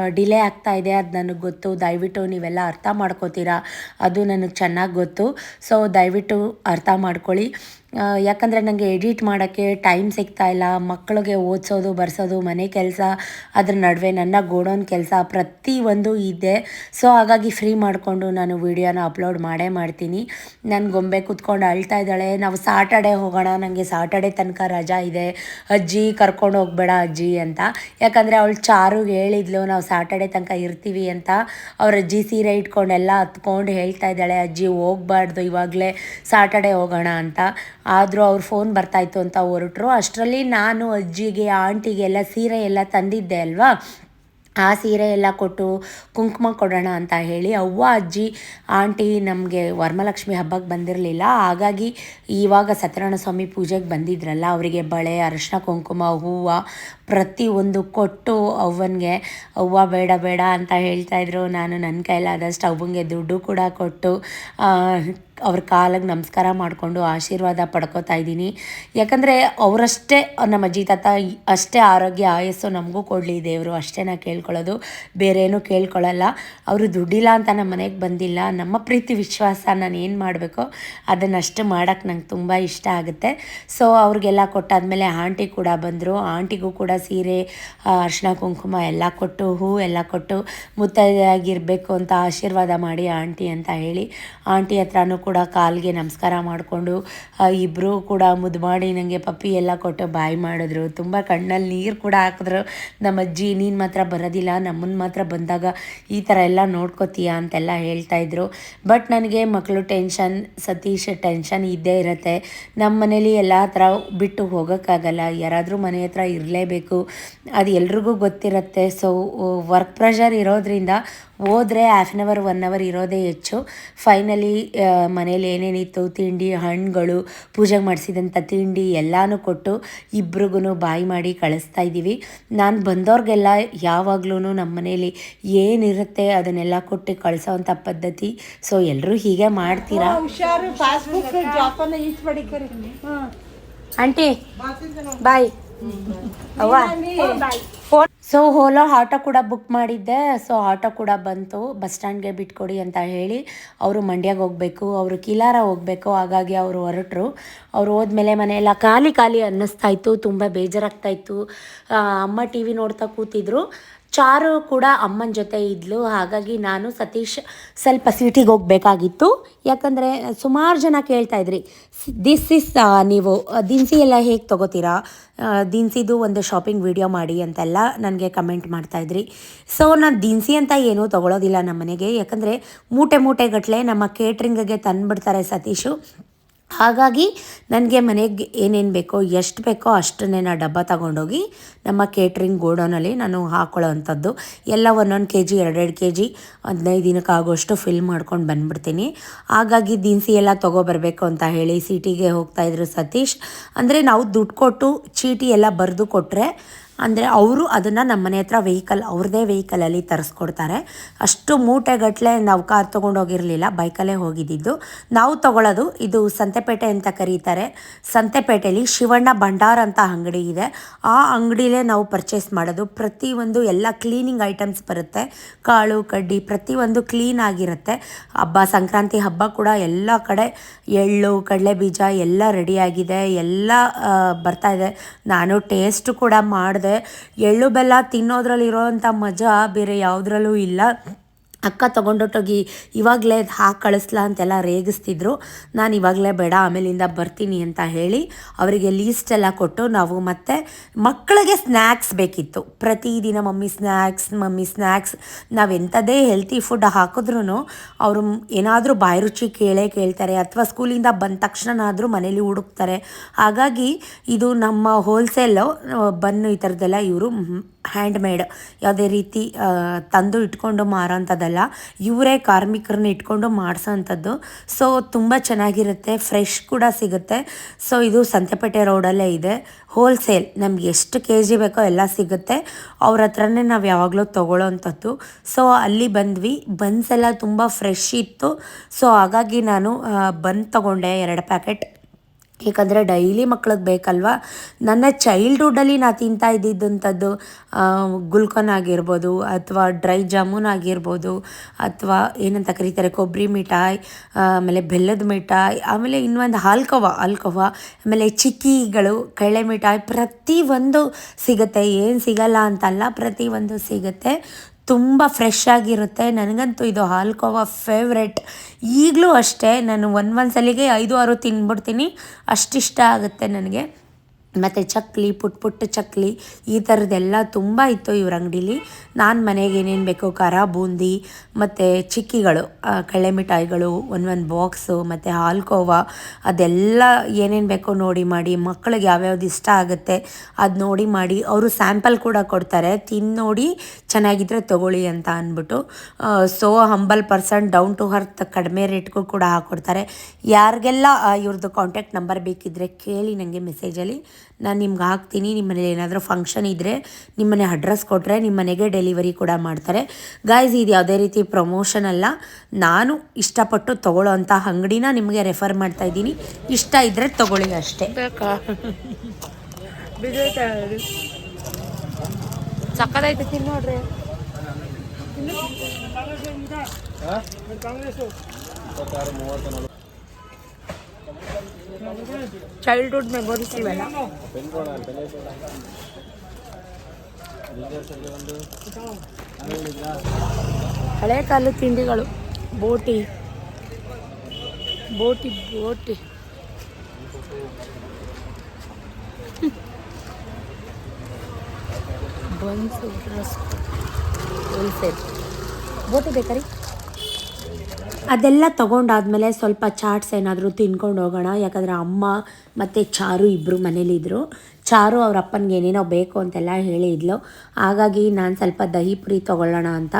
ಡಿಲೇ ಆಗ್ತಾ ಇದೆ. ಅದು ನನಗೆ ಗೊತ್ತು. ದಯವಿಟ್ಟು ನೀವೆಲ್ಲ ಅರ್ಥ ಮಾಡ್ಕೋತೀರಾ? ಅದು ನನಗೆ ಚೆನ್ನಾಗಿ ಗೊತ್ತು. ಸೊ ದಯವಿಟ್ಟು ಅರ್ಥ ಮಾಡ್ಕೊಳ್ಳಿ. ಯಾಕಂದರೆ ನನಗೆ ಎಡಿಟ್ ಮಾಡೋಕ್ಕೆ ಟೈಮ್ ಸಿಗ್ತಾ ಇಲ್ಲ ಮಕ್ಕಳಿಗೆ ಓದಿಸೋದು, ಬರ್ಸೋದು, ಮನೆ ಕೆಲಸ, ಅದ್ರ ನಡುವೆ ನನ್ನ ಗೋಡೋನ್ ಕೆಲಸ ಪ್ರತಿಯೊಂದು ಇದೆ. ಸೊ ಹಾಗಾಗಿ ಫ್ರೀ ಮಾಡಿಕೊಂಡು ನಾನು ವಿಡಿಯೋನ ಅಪ್ಲೋಡ್ ಮಾಡೇ ಮಾಡ್ತೀನಿ. ನನ್ನ ಗೊಂಬೆ ಕೂತ್ಕೊಂಡು ಅಳ್ತಾ ಇದ್ದಾಳೆ. ನಾವು ಸಾಟರ್ಡೆ ಹೋಗೋಣ ನನಗೆ ಸಾಟರ್ಡೆ ತನಕ ರಜಾ ಇದೆ. ಅಜ್ಜಿ ಕರ್ಕೊಂಡು ಹೋಗ್ಬೇಡ ಅಜ್ಜಿ ಅಂತ. ಯಾಕಂದರೆ ಅವಳು ಚಾರು ಹೇಳಿದ್ಲು, ನಾವು ಸಾಟರ್ಡೆ ತನಕ ಇರ್ತೀವಿ ಅಂತ. ಅವ್ರ ಅಜ್ಜಿ ಸೀರೆ ಇಟ್ಕೊಂಡೆಲ್ಲ ಹತ್ಕೊಂಡು ಹೇಳ್ತಾ ಇದ್ದಾಳೆ, ಅಜ್ಜಿ ಹೋಗ್ಬಾರ್ದು, ಇವಾಗಲೇ ಸಾಟರ್ಡೆ ಹೋಗೋಣ ಅಂತ. ಆದರೂ ಅವ್ರ ಫೋನ್ ಬರ್ತಾಯಿತ್ತು ಅಂತ ಹೊರಟರು. ಅಷ್ಟರಲ್ಲಿ ನಾನು ಅಜ್ಜಿಗೆ ಆಂಟಿಗೆ ಎಲ್ಲ ಸೀರೆ ಎಲ್ಲ ತಂದಿದ್ದೆ ಅಲ್ವಾ? ಆ ಸೀರೆ ಎಲ್ಲ ಕೊಟ್ಟು ಕುಂಕುಮ ಕೊಡೋಣ ಅಂತ ಹೇಳಿ ಅವ್ವ, ಅಜ್ಜಿ, ಆಂಟಿ ನಮಗೆ ವರಮಲಕ್ಷ್ಮಿ ಹಬ್ಬಕ್ಕೆ ಬಂದಿರಲಿಲ್ಲ. ಹಾಗಾಗಿ ಇವಾಗ ಸತ್ಯನಾರಾಯಣ ಸ್ವಾಮಿ ಪೂಜೆಗೆ ಬಂದಿದ್ರಲ್ಲ, ಅವರಿಗೆ ಬಳೆ, ಅರಿಶಿನ ಕುಂಕುಮ, ಹೂವು ಪ್ರತಿಯೊಂದು ಕೊಟ್ಟು ಅವ್ವನಿಗೆ, ಅವ್ವ, ಬೇಡ ಬೇಡ ಅಂತ ಹೇಳ್ತಾಯಿದ್ರು ನಾನು ನನ್ನ ಕೈಲಾದಷ್ಟು ಅವ್ವಂಗೆ ದುಡ್ಡು ಕೂಡ ಕೊಟ್ಟು ಅವ್ರ ಕಾಲಿಗೆ ನಮಸ್ಕಾರ ಮಾಡಿಕೊಂಡು ಆಶೀರ್ವಾದ ಪಡ್ಕೋತಾ ಇದ್ದೀನಿ. ಯಾಕಂದರೆ ಅವರಷ್ಟೇ ನಮ್ಮ ಅಜ್ಜಿ ತಾತ ಅಷ್ಟೇ ಆರೋಗ್ಯ ಆಯಸ್ಸು ನಮಗೂ ಕೊಡಲಿ ದೇವರು ಅಷ್ಟೇ ನಾ ಕೇಳ್ಕೊಳ್ಳೋದು. ಬೇರೇನೂ ಕೇಳ್ಕೊಳ್ಳಲ್ಲ. ಅವರು ದುಡ್ಡಿಲ್ಲ ಅಂತ ನಮ್ಮ ಮನೆಗೆ ಬಂದಿಲ್ಲ. ನಮ್ಮ ಪ್ರೀತಿ ವಿಶ್ವಾಸ ನಾನು ಏನು ಮಾಡಬೇಕು ಅದನ್ನಷ್ಟು ಮಾಡೋಕ್ಕೆ ನಂಗೆ ತುಂಬ ಇಷ್ಟ ಆಗುತ್ತೆ. ಸೊ ಅವ್ರಿಗೆಲ್ಲ ಕೊಟ್ಟಾದ್ಮೇಲೆ ಆಂಟಿ ಕೂಡ ಬಂದರು. ಆಂಟಿಗೂ ಕೂಡ ಸೀರೆ ಆ, ಕುಂಕುಮ ಎಲ್ಲ ಕೊಟ್ಟು ಹೂ ಎಲ್ಲ ಕೊಟ್ಟು ಮುತ್ತೈದೆಯಾಗಿರಬೇಕು ಅಂತ ಆಶೀರ್ವಾದ ಮಾಡಿ ಆಂಟಿ ಅಂತ ಹೇಳಿ ಆಂಟಿ ಹತ್ರನೂ ಕೂಡ ಕಾಲಿಗೆ ನಮಸ್ಕಾರ ಮಾಡಿಕೊಂಡು ಇಬ್ಬರು ಕೂಡ ಮುದ್ದು ಮಾಡಿ ನನಗೆ ಪಪ್ಪಿ ಎಲ್ಲ ಕೊಟ್ಟು ಬಾಯಿ ಮಾಡಿದ್ರು. ತುಂಬ ಕಣ್ಣಲ್ಲಿ ನೀರು ಕೂಡ ಹಾಕಿದ್ರು. ನಮ್ಮ ಅಜ್ಜಿ, ನೀನು ಮಾತ್ರ ಬರೋದಿಲ್ಲ ನಮ್ಮನ್ನು ಮಾತ್ರ ಬಂದಾಗ ಈ ಥರ ಎಲ್ಲ ನೋಡ್ಕೋತೀಯ ಅಂತೆಲ್ಲ ಹೇಳ್ತಾ ಇದ್ರು. ಬಟ್ ನನಗೆ ಮಕ್ಕಳು ಟೆನ್ಷನ್, ಸತೀಶ್ ಟೆನ್ಷನ್ ಇದ್ದೇ ಇರುತ್ತೆ. ನಮ್ಮ ಮನೇಲಿ ಎಲ್ಲ ಥರ ಬಿಟ್ಟು ಹೋಗೋಕ್ಕಾಗಲ್ಲ. ಯಾರಾದರೂ ಮನೆ ಹತ್ರ ಇರಲೇಬೇಕು. ಅದು ಎಲ್ರಿಗೂ ಗೊತ್ತಿರುತ್ತೆ. ಸೊ ವರ್ಕ್ ಪ್ರೆಷರ್ ಇರೋದ್ರಿಂದ ಹೋದ್ರೆ half an hour one hour ಇರೋದೇ ಹೆಚ್ಚು. ಫೈನಲಿ ಮನೇಲಿ ಏನೇನಿತ್ತು ತಿಂಡಿ ಹಣ್ಣುಗಳು ಪೂಜೆಗೆ ಮಾಡಿಸಿದಂಥ ತಿಂಡಿ ಎಲ್ಲನೂ ಕೊಟ್ಟು ಇಬ್ರಿಗೂ ಬಾಯಿ ಮಾಡಿ ಕಳಿಸ್ತಾ ಇದ್ದೀವಿ. ನಾನು ಬಂದವ್ರಿಗೆಲ್ಲ ಯಾವಾಗ್ಲೂ ನಮ್ಮ ಮನೇಲಿ ಏನಿರುತ್ತೆ ಅದನ್ನೆಲ್ಲ ಕೊಟ್ಟು ಕಳಿಸೋವಂಥ ಪದ್ಧತಿ. ಸೊ ಎಲ್ಲರೂ ಹೀಗೆ ಮಾಡ್ತೀರಾ? ಹುಷಾರು. ಆಂಟಿ ಬಾಯ್ ಅವ್ವ ಫೋನ್ ಸೊ ಓಲೋ ಆಟೋ ಕೂಡ ಬುಕ್ ಮಾಡಿದ್ದೆ. ಸೊ ಆಟೋ ಕೂಡ ಬಂತು. ಬಸ್ ಸ್ಟ್ಯಾಂಡ್ಗೆ ಬಿಟ್ಕೊಡಿ ಅಂತ ಹೇಳಿ ಅವರು ಮಂಡ್ಯಗೆ ಹೋಗಬೇಕು, ಅವರು ಕಿಲಾರ ಹೋಗಬೇಕು, ಹಾಗಾಗಿ ಅವರು ಹೊರಟರು. ಅವ್ರು ಹೋದ್ಮೇಲೆ ಮನೆಯೆಲ್ಲ ಖಾಲಿ ಖಾಲಿ ಅನ್ನಿಸ್ತಾ ಇತ್ತು, ತುಂಬ ಬೇಜಾರಾಗ್ತಾಯಿತ್ತು ಅಮ್ಮ ಟಿ ವಿ ನೋಡ್ತಾ ಕೂತಿದ್ರು. ಚಾರು ಕೂಡ ಅಮ್ಮನ ಜೊತೆ ಇದ್ಲು. ಹಾಗಾಗಿ ನಾನು ಸತೀಶ್ ಸ್ವಲ್ಪ ಸಿಟಿಗೆ ಹೋಗಬೇಕಾಗಿತ್ತು. ಯಾಕಂದರೆ ಸುಮಾರು ಜನ ಕೇಳ್ತಾ ಇದ್ರಿ ದಿಸ್ ಇಸ್ ನೀವು ದಿನಸಿ ಎಲ್ಲ ಹೇಗೆ ತೊಗೋತೀರಾ? ದಿನಸಿದು ಒಂದು ಶಾಪಿಂಗ್ ವಿಡಿಯೋ ಮಾಡಿ ಅಂತೆಲ್ಲ ನನಗೆ ಕಮೆಂಟ್ ಮಾಡ್ತಾಯಿದ್ರಿ ಸೊ ನಾನು ದಿನಸಿ ಅಂತ ಏನೂ ತೊಗೊಳೋದಿಲ್ಲ ನಮ್ಮ ಮನೆಗೆ ಯಾಕಂದರೆ ಮೂಟೆ ಮೂಟೆ ಗಟ್ಟಲೆ ನಮ್ಮ ಕೇಟ್ರಿಂಗ್ಗೆ ತಂದುಬಿಡ್ತಾರೆ ಸತೀಶು. ಹಾಗಾಗಿ ನನಗೆ ಮನೆಗೆ ಏನೇನು ಬೇಕೋ, ಎಷ್ಟು ಬೇಕೋ ಅಷ್ಟನ್ನೇ ನಾನು ಡಬ್ಬ ತಗೊಂಡೋಗಿ ನಮ್ಮ ಕೇಟ್ರಿಂಗ್ ಗೋಡೌನಲ್ಲಿ ನಾನು ಹಾಕೊಳ್ಳೋ ಅಂಥದ್ದು ಎಲ್ಲ ಒಂದೊಂದು ಕೆ ಜಿ ಎರಡೆರಡು ಕೆ ಜಿ ಹದಿನೈದು ದಿನಕ್ಕೆ ಆಗೋಷ್ಟು ಫಿಲ್ ಮಾಡ್ಕೊಂಡು ಬಂದ್ಬಿಡ್ತೀನಿ. ಹಾಗಾಗಿ ದಿನಸಿ ಎಲ್ಲ ತೊಗೊಬರ್ಬೇಕು ಅಂತ ಹೇಳಿ ಸಿಟಿಗೆ ಹೋಗ್ತಾಯಿದ್ರು ಸತೀಶ್. ಅಂದರೆ ನಾವು ದುಡ್ಡು ಕೊಟ್ಟು ಚೀಟಿ ಎಲ್ಲ ಬರೆದು ಕೊಟ್ಟರೆ ಅಂದರೆ ಅವರು ಅದನ್ನು ನಮ್ಮ ಮನೆ ಹತ್ರ ವೆಹಿಕಲ್ ಅವ್ರದ್ದೇ ವೆಹಿಕಲಲ್ಲಿ ತರಿಸ್ಕೊಡ್ತಾರೆ. ಅಷ್ಟು ಮೂಟೆಗಟ್ಟಲೆ ನಾವು ಕಾರ್ ತೊಗೊಂಡೋಗಿರಲಿಲ್ಲ, ಬೈಕಲ್ಲೇ ಹೋಗಿದ್ದಿದ್ದು. ನಾವು ತೊಗೊಳ್ಳೋದು ಇದು ಸಂತೆಪೇಟೆ ಅಂತ ಕರೀತಾರೆ. ಸಂತೆಪೇಟೆಯಲ್ಲಿ ಶಿವಣ್ಣ ಭಂಡಾರ್ ಅಂತ ಅಂಗಡಿ ಇದೆ. ಆ ಅಂಗಡಿಲೇ ನಾವು ಪರ್ಚೇಸ್ ಮಾಡೋದು. ಪ್ರತಿಯೊಂದು ಎಲ್ಲ ಕ್ಲೀನಿಂಗ್ ಐಟಮ್ಸ್ ಬರುತ್ತೆ. ಕಾಳು, ಕಡ್ಡಿ, ಪ್ರತಿಯೊಂದು ಕ್ಲೀನ್ ಆಗಿರುತ್ತೆ. ಹಬ್ಬ, ಸಂಕ್ರಾಂತಿ ಹಬ್ಬ ಕೂಡ ಎಲ್ಲ ಕಡೆ ಎಳ್ಳು ಕಡಲೆ ಬೀಜ ಎಲ್ಲ ರೆಡಿಯಾಗಿದೆ ಎಲ್ಲ ಇದೆ. ನಾನು ಟೇಸ್ಟ್ ಕೂಡ ಮಾಡಿದೆ ಎಳ್ಳು ಬೆಲ್ಲ ತಿನ್ನೋದ್ರಲ್ಲಿರೋವಂಥ ಮಜಾ ಬೇರೆ ಯಾವುದ್ರಲ್ಲೂ ಇಲ್ಲ. ಅಕ್ಕ ತೊಗೊಂಡೊಟ್ಟೋಗಿ ಇವಾಗಲೇ ಹಾಕಿ ಕಳಿಸ್ಲಾ ಅಂತೆಲ್ಲ ರೇಗಿಸ್ತಿದ್ರು. ನಾನು ಇವಾಗಲೇ ಬೇಡ, ಆಮೇಲಿಂದ ಬರ್ತೀನಿ ಅಂತ ಹೇಳಿ ಅವರಿಗೆ ಲೀಸ್ಟ್ ಎಲ್ಲ ಕೊಟ್ಟು ನಾವು ಮತ್ತೆ ಮಕ್ಕಳಿಗೆ ಸ್ನ್ಯಾಕ್ಸ್ ಬೇಕಿತ್ತು. ಪ್ರತಿದಿನ ಮಮ್ಮಿ ಸ್ನ್ಯಾಕ್ಸ್ ಮಮ್ಮಿ ಸ್ನ್ಯಾಕ್ಸ್ ನಾವು ಎಂಥದೇ ಹೆಲ್ತಿ ಫುಡ್ ಹಾಕಿದ್ರೂ ಅವರು ಏನಾದರೂ ಬಾಯಿ ರುಚಿ ಕೇಳೇ ಕೇಳ್ತಾರೆ ಅಥವಾ ಸ್ಕೂಲಿಂದ ಬಂದ ತಕ್ಷಣನಾದರೂ ಮನೇಲಿ ಹುಡುಕ್ತಾರೆ. ಹಾಗಾಗಿ ಇದು ನಮ್ಮ ಹೋಲ್ಸೇಲು ಬನ್ನು ಈ ಥರದ್ದೆಲ್ಲ ಇವರು ಹ್ಯಾಂಡ್ಮೇಡ್ ಯಾವುದೇ ರೀತಿ ತಂದು ಇಟ್ಕೊಂಡು ಮಾರೋಂಥದ್ದಲ್ಲ. ಇವರೇ ಕಾರ್ಮಿಕರನ್ನ ಇಟ್ಕೊಂಡು ಮಾಡಿಸೋಂಥದ್ದು. ಸೊ ತುಂಬ ಚೆನ್ನಾಗಿರುತ್ತೆ ಫ್ರೆಶ್ ಕೂಡ ಸಿಗುತ್ತೆ. ಸೊ ಇದು ಸಂತೆಪೇಟೆ ರೋಡಲ್ಲೇ ಇದೆ. ಹೋಲ್ಸೇಲ್ ನಮ್ಗೆ ಎಷ್ಟು ಕೆ ಜಿ ಬೇಕೋ ಎಲ್ಲ ಸಿಗುತ್ತೆ. ಅವ್ರ ಹತ್ರನೇ ನಾವು ಯಾವಾಗಲೂ ತೊಗೊಳ್ಳೋ ಅಂಥದ್ದು ಸೊ ಅಲ್ಲಿ ಬಂದ್ವಿ. ಬನ್ಸ್ ಎಲ್ಲ ತುಂಬ ಫ್ರೆಶ್ ಇತ್ತು. ಸೊ ಹಾಗಾಗಿ ನಾನು ಬನ್ ತೊಗೊಂಡೆ, ಎರಡು ಪ್ಯಾಕೆಟ್ ಏಕೆಂದರೆ ಡೈಲಿ ಮಕ್ಳಿಗೆ ಬೇಕಲ್ವಾ? ನನ್ನ ಚೈಲ್ಡ್ಹುಡ್ಡಲ್ಲಿ ನಾನು ತಿಂತಾ ಇದ್ದಿದ್ದಂಥದ್ದು ಗುಲ್ಕನ್ ಆಗಿರ್ಬೋದು ಅಥವಾ ಡ್ರೈ ಜಾಮೂನ್ ಆಗಿರ್ಬೋದು ಅಥವಾ ಏನಂತ ಕರೀತಾರೆ ಕೊಬ್ಬರಿ ಮಿಠಾಯಿ, ಆಮೇಲೆ ಬೆಲ್ಲದ ಮಿಠಾಯಿ, ಆಮೇಲೆ ಇನ್ನೊಂದು ಹಾಲ್ಕೊವ ಹಾಲ್ಕೊವ ಆಮೇಲೆ ಚಿಕ್ಕಿಗಳು ಕಳೆ ಮಿಠಾಯಿ ಪ್ರತಿಯೊಂದು ಸಿಗುತ್ತೆ. ಏನು ಸಿಗಲ್ಲ ಅಂತಲ್ಲ ಪ್ರತಿಯೊಂದು ಸಿಗುತ್ತೆ. ತುಂಬ ಫ್ರೆಶ್ ಆಗಿರುತ್ತೆ. ನನಗಂತೂ ಇದು ಹಾಲ್ಕೋವ ಫೇವ್ರೆಟ್ ಈಗಲೂ ಅಷ್ಟೇ ನಾನು ಒಂದು ಒಂದು ಸಲಿಗೆ ಐದು ಆರು ತಿಂದ್ಬಿಡ್ತೀನಿ ಅಷ್ಟಿಷ್ಟ ಆಗುತ್ತೆ ನನಗೆ. ಮತ್ತು ಚಕ್ಲಿ, ಪುಟ್ ಪುಟ್ಟ ಚಕ್ಲಿ, ಈ ಥರದ್ದೆಲ್ಲ ತುಂಬ ಇತ್ತು ಇವ್ರ ಅಂಗಡೀಲಿ. ನಾನು ಮನೆಗೆ ಏನೇನು ಬೇಕೋ ಖಾರ, ಬೂಂದಿ, ಮತ್ತು ಚಿಕ್ಕಿಗಳು ಕಳೆ ಮಿಠಾಯಿಗಳು, ಒಂದು ಒಂದು ಬಾಕ್ಸು, ಮತ್ತು ಹಾಲ್ಕೋವಾ, ಅದೆಲ್ಲ ಏನೇನು ಬೇಕೋ ನೋಡಿ ಮಾಡಿ ಮಕ್ಕಳಿಗೆ ಯಾವ್ಯಾವ್ದು ಇಷ್ಟ ಆಗುತ್ತೆ ಅದು ನೋಡಿ ಮಾಡಿ, ಅವರು ಸ್ಯಾಂಪಲ್ ಕೂಡ ಕೊಡ್ತಾರೆ. ತಿಂದು ನೋಡಿ ಚೆನ್ನಾಗಿದ್ದರೆ ತೊಗೊಳ್ಳಿ ಅಂತ ಅಂದ್ಬಿಟ್ಟು so humble person down to earth ಕಡಿಮೆ ರೇಟ್ಗೂ ಕೂಡ ಹಾಕ್ಕೊಡ್ತಾರೆ ಯಾರಿಗೆಲ್ಲ ಇವ್ರದ್ದು ಕಾಂಟ್ಯಾಕ್ಟ್ ನಂಬರ್ ಬೇಕಿದ್ದರೆ ಕೇಳಿ ನನಗೆ ಮೆಸೇಜಲ್ಲಿ ನಾನು ನಿಮ್ಗೆ ಹಾಕ್ತೀನಿ ನಿಮ್ಮ ಮನೇಲಿ ಏನಾದರೂ ಫಂಕ್ಷನ್ ಇದ್ದರೆ ನಿಮ್ಮ ಮನೆ ಅಡ್ರೆಸ್ ಕೊಟ್ಟರೆ ನಿಮ್ಮ ಮನೆಗೆ ಡೆಲಿವರಿ ಕೂಡ ಮಾಡ್ತಾರೆ. ಗಾಯ್ಸ್ ಇದು ಯಾವುದೇ ರೀತಿ ಪ್ರಮೋಷನ್ ಅಲ್ಲ. ನಾನು ಇಷ್ಟಪಟ್ಟು ತೊಗೊಳ್ಳೋ ಅಂಥ ಅಂಗಡಿನ ನಿಮಗೆ ರೆಫರ್ ಮಾಡ್ತಾ ಇದ್ದೀನಿ. ಇಷ್ಟ ಇದ್ದರೆ ತೊಗೊಳ್ಳಿ ಅಷ್ಟೇ. ಸಕ್ಕದಾಯ್ತು ಕಾಂಗ್ರೆಸ್ ತಿನ್ ನೋಡ್ರಿ. ಚೈಲ್ಡ್ಹುಡ್ ಮೆಮೊರೀಸ್ ಇವೆಲ್ಲ ಹಳೆ ಕಾಲದ ತಿಂಡಿಗಳು ಬೋಟಿ ಬೋಟಿ ಬೋಟಿ ಬನ್ಸು ರಸ್ ಹೋಲ್ಸೇಲ್ ಬೋಟಿ ಬೇಕಾ ರೀ ಅದೆಲ್ಲ ತೊಗೊಂಡಾದ್ಮೇಲೆ ಸ್ವಲ್ಪ ಚಾಟ್ಸ್ ಏನಾದರೂ ತಿನ್ಕೊಂಡು ಹೋಗೋಣ. ಯಾಕಂದರೆ ಅಮ್ಮ ಮತ್ತು ಚಾರು ಇಬ್ಬರು ಮನೇಲಿದ್ದರು ಚಾರು ಅವ್ರ ಅಪ್ಪನಿಗೆ ಏನೇನೋ ಬೇಕು ಅಂತೆಲ್ಲ ಹೇಳಿದ್ಲು. ಹಾಗಾಗಿ ನಾನು ಸ್ವಲ್ಪ ದಹಿ ಪುರಿ ತೊಗೊಳ್ಳೋಣ ಅಂತ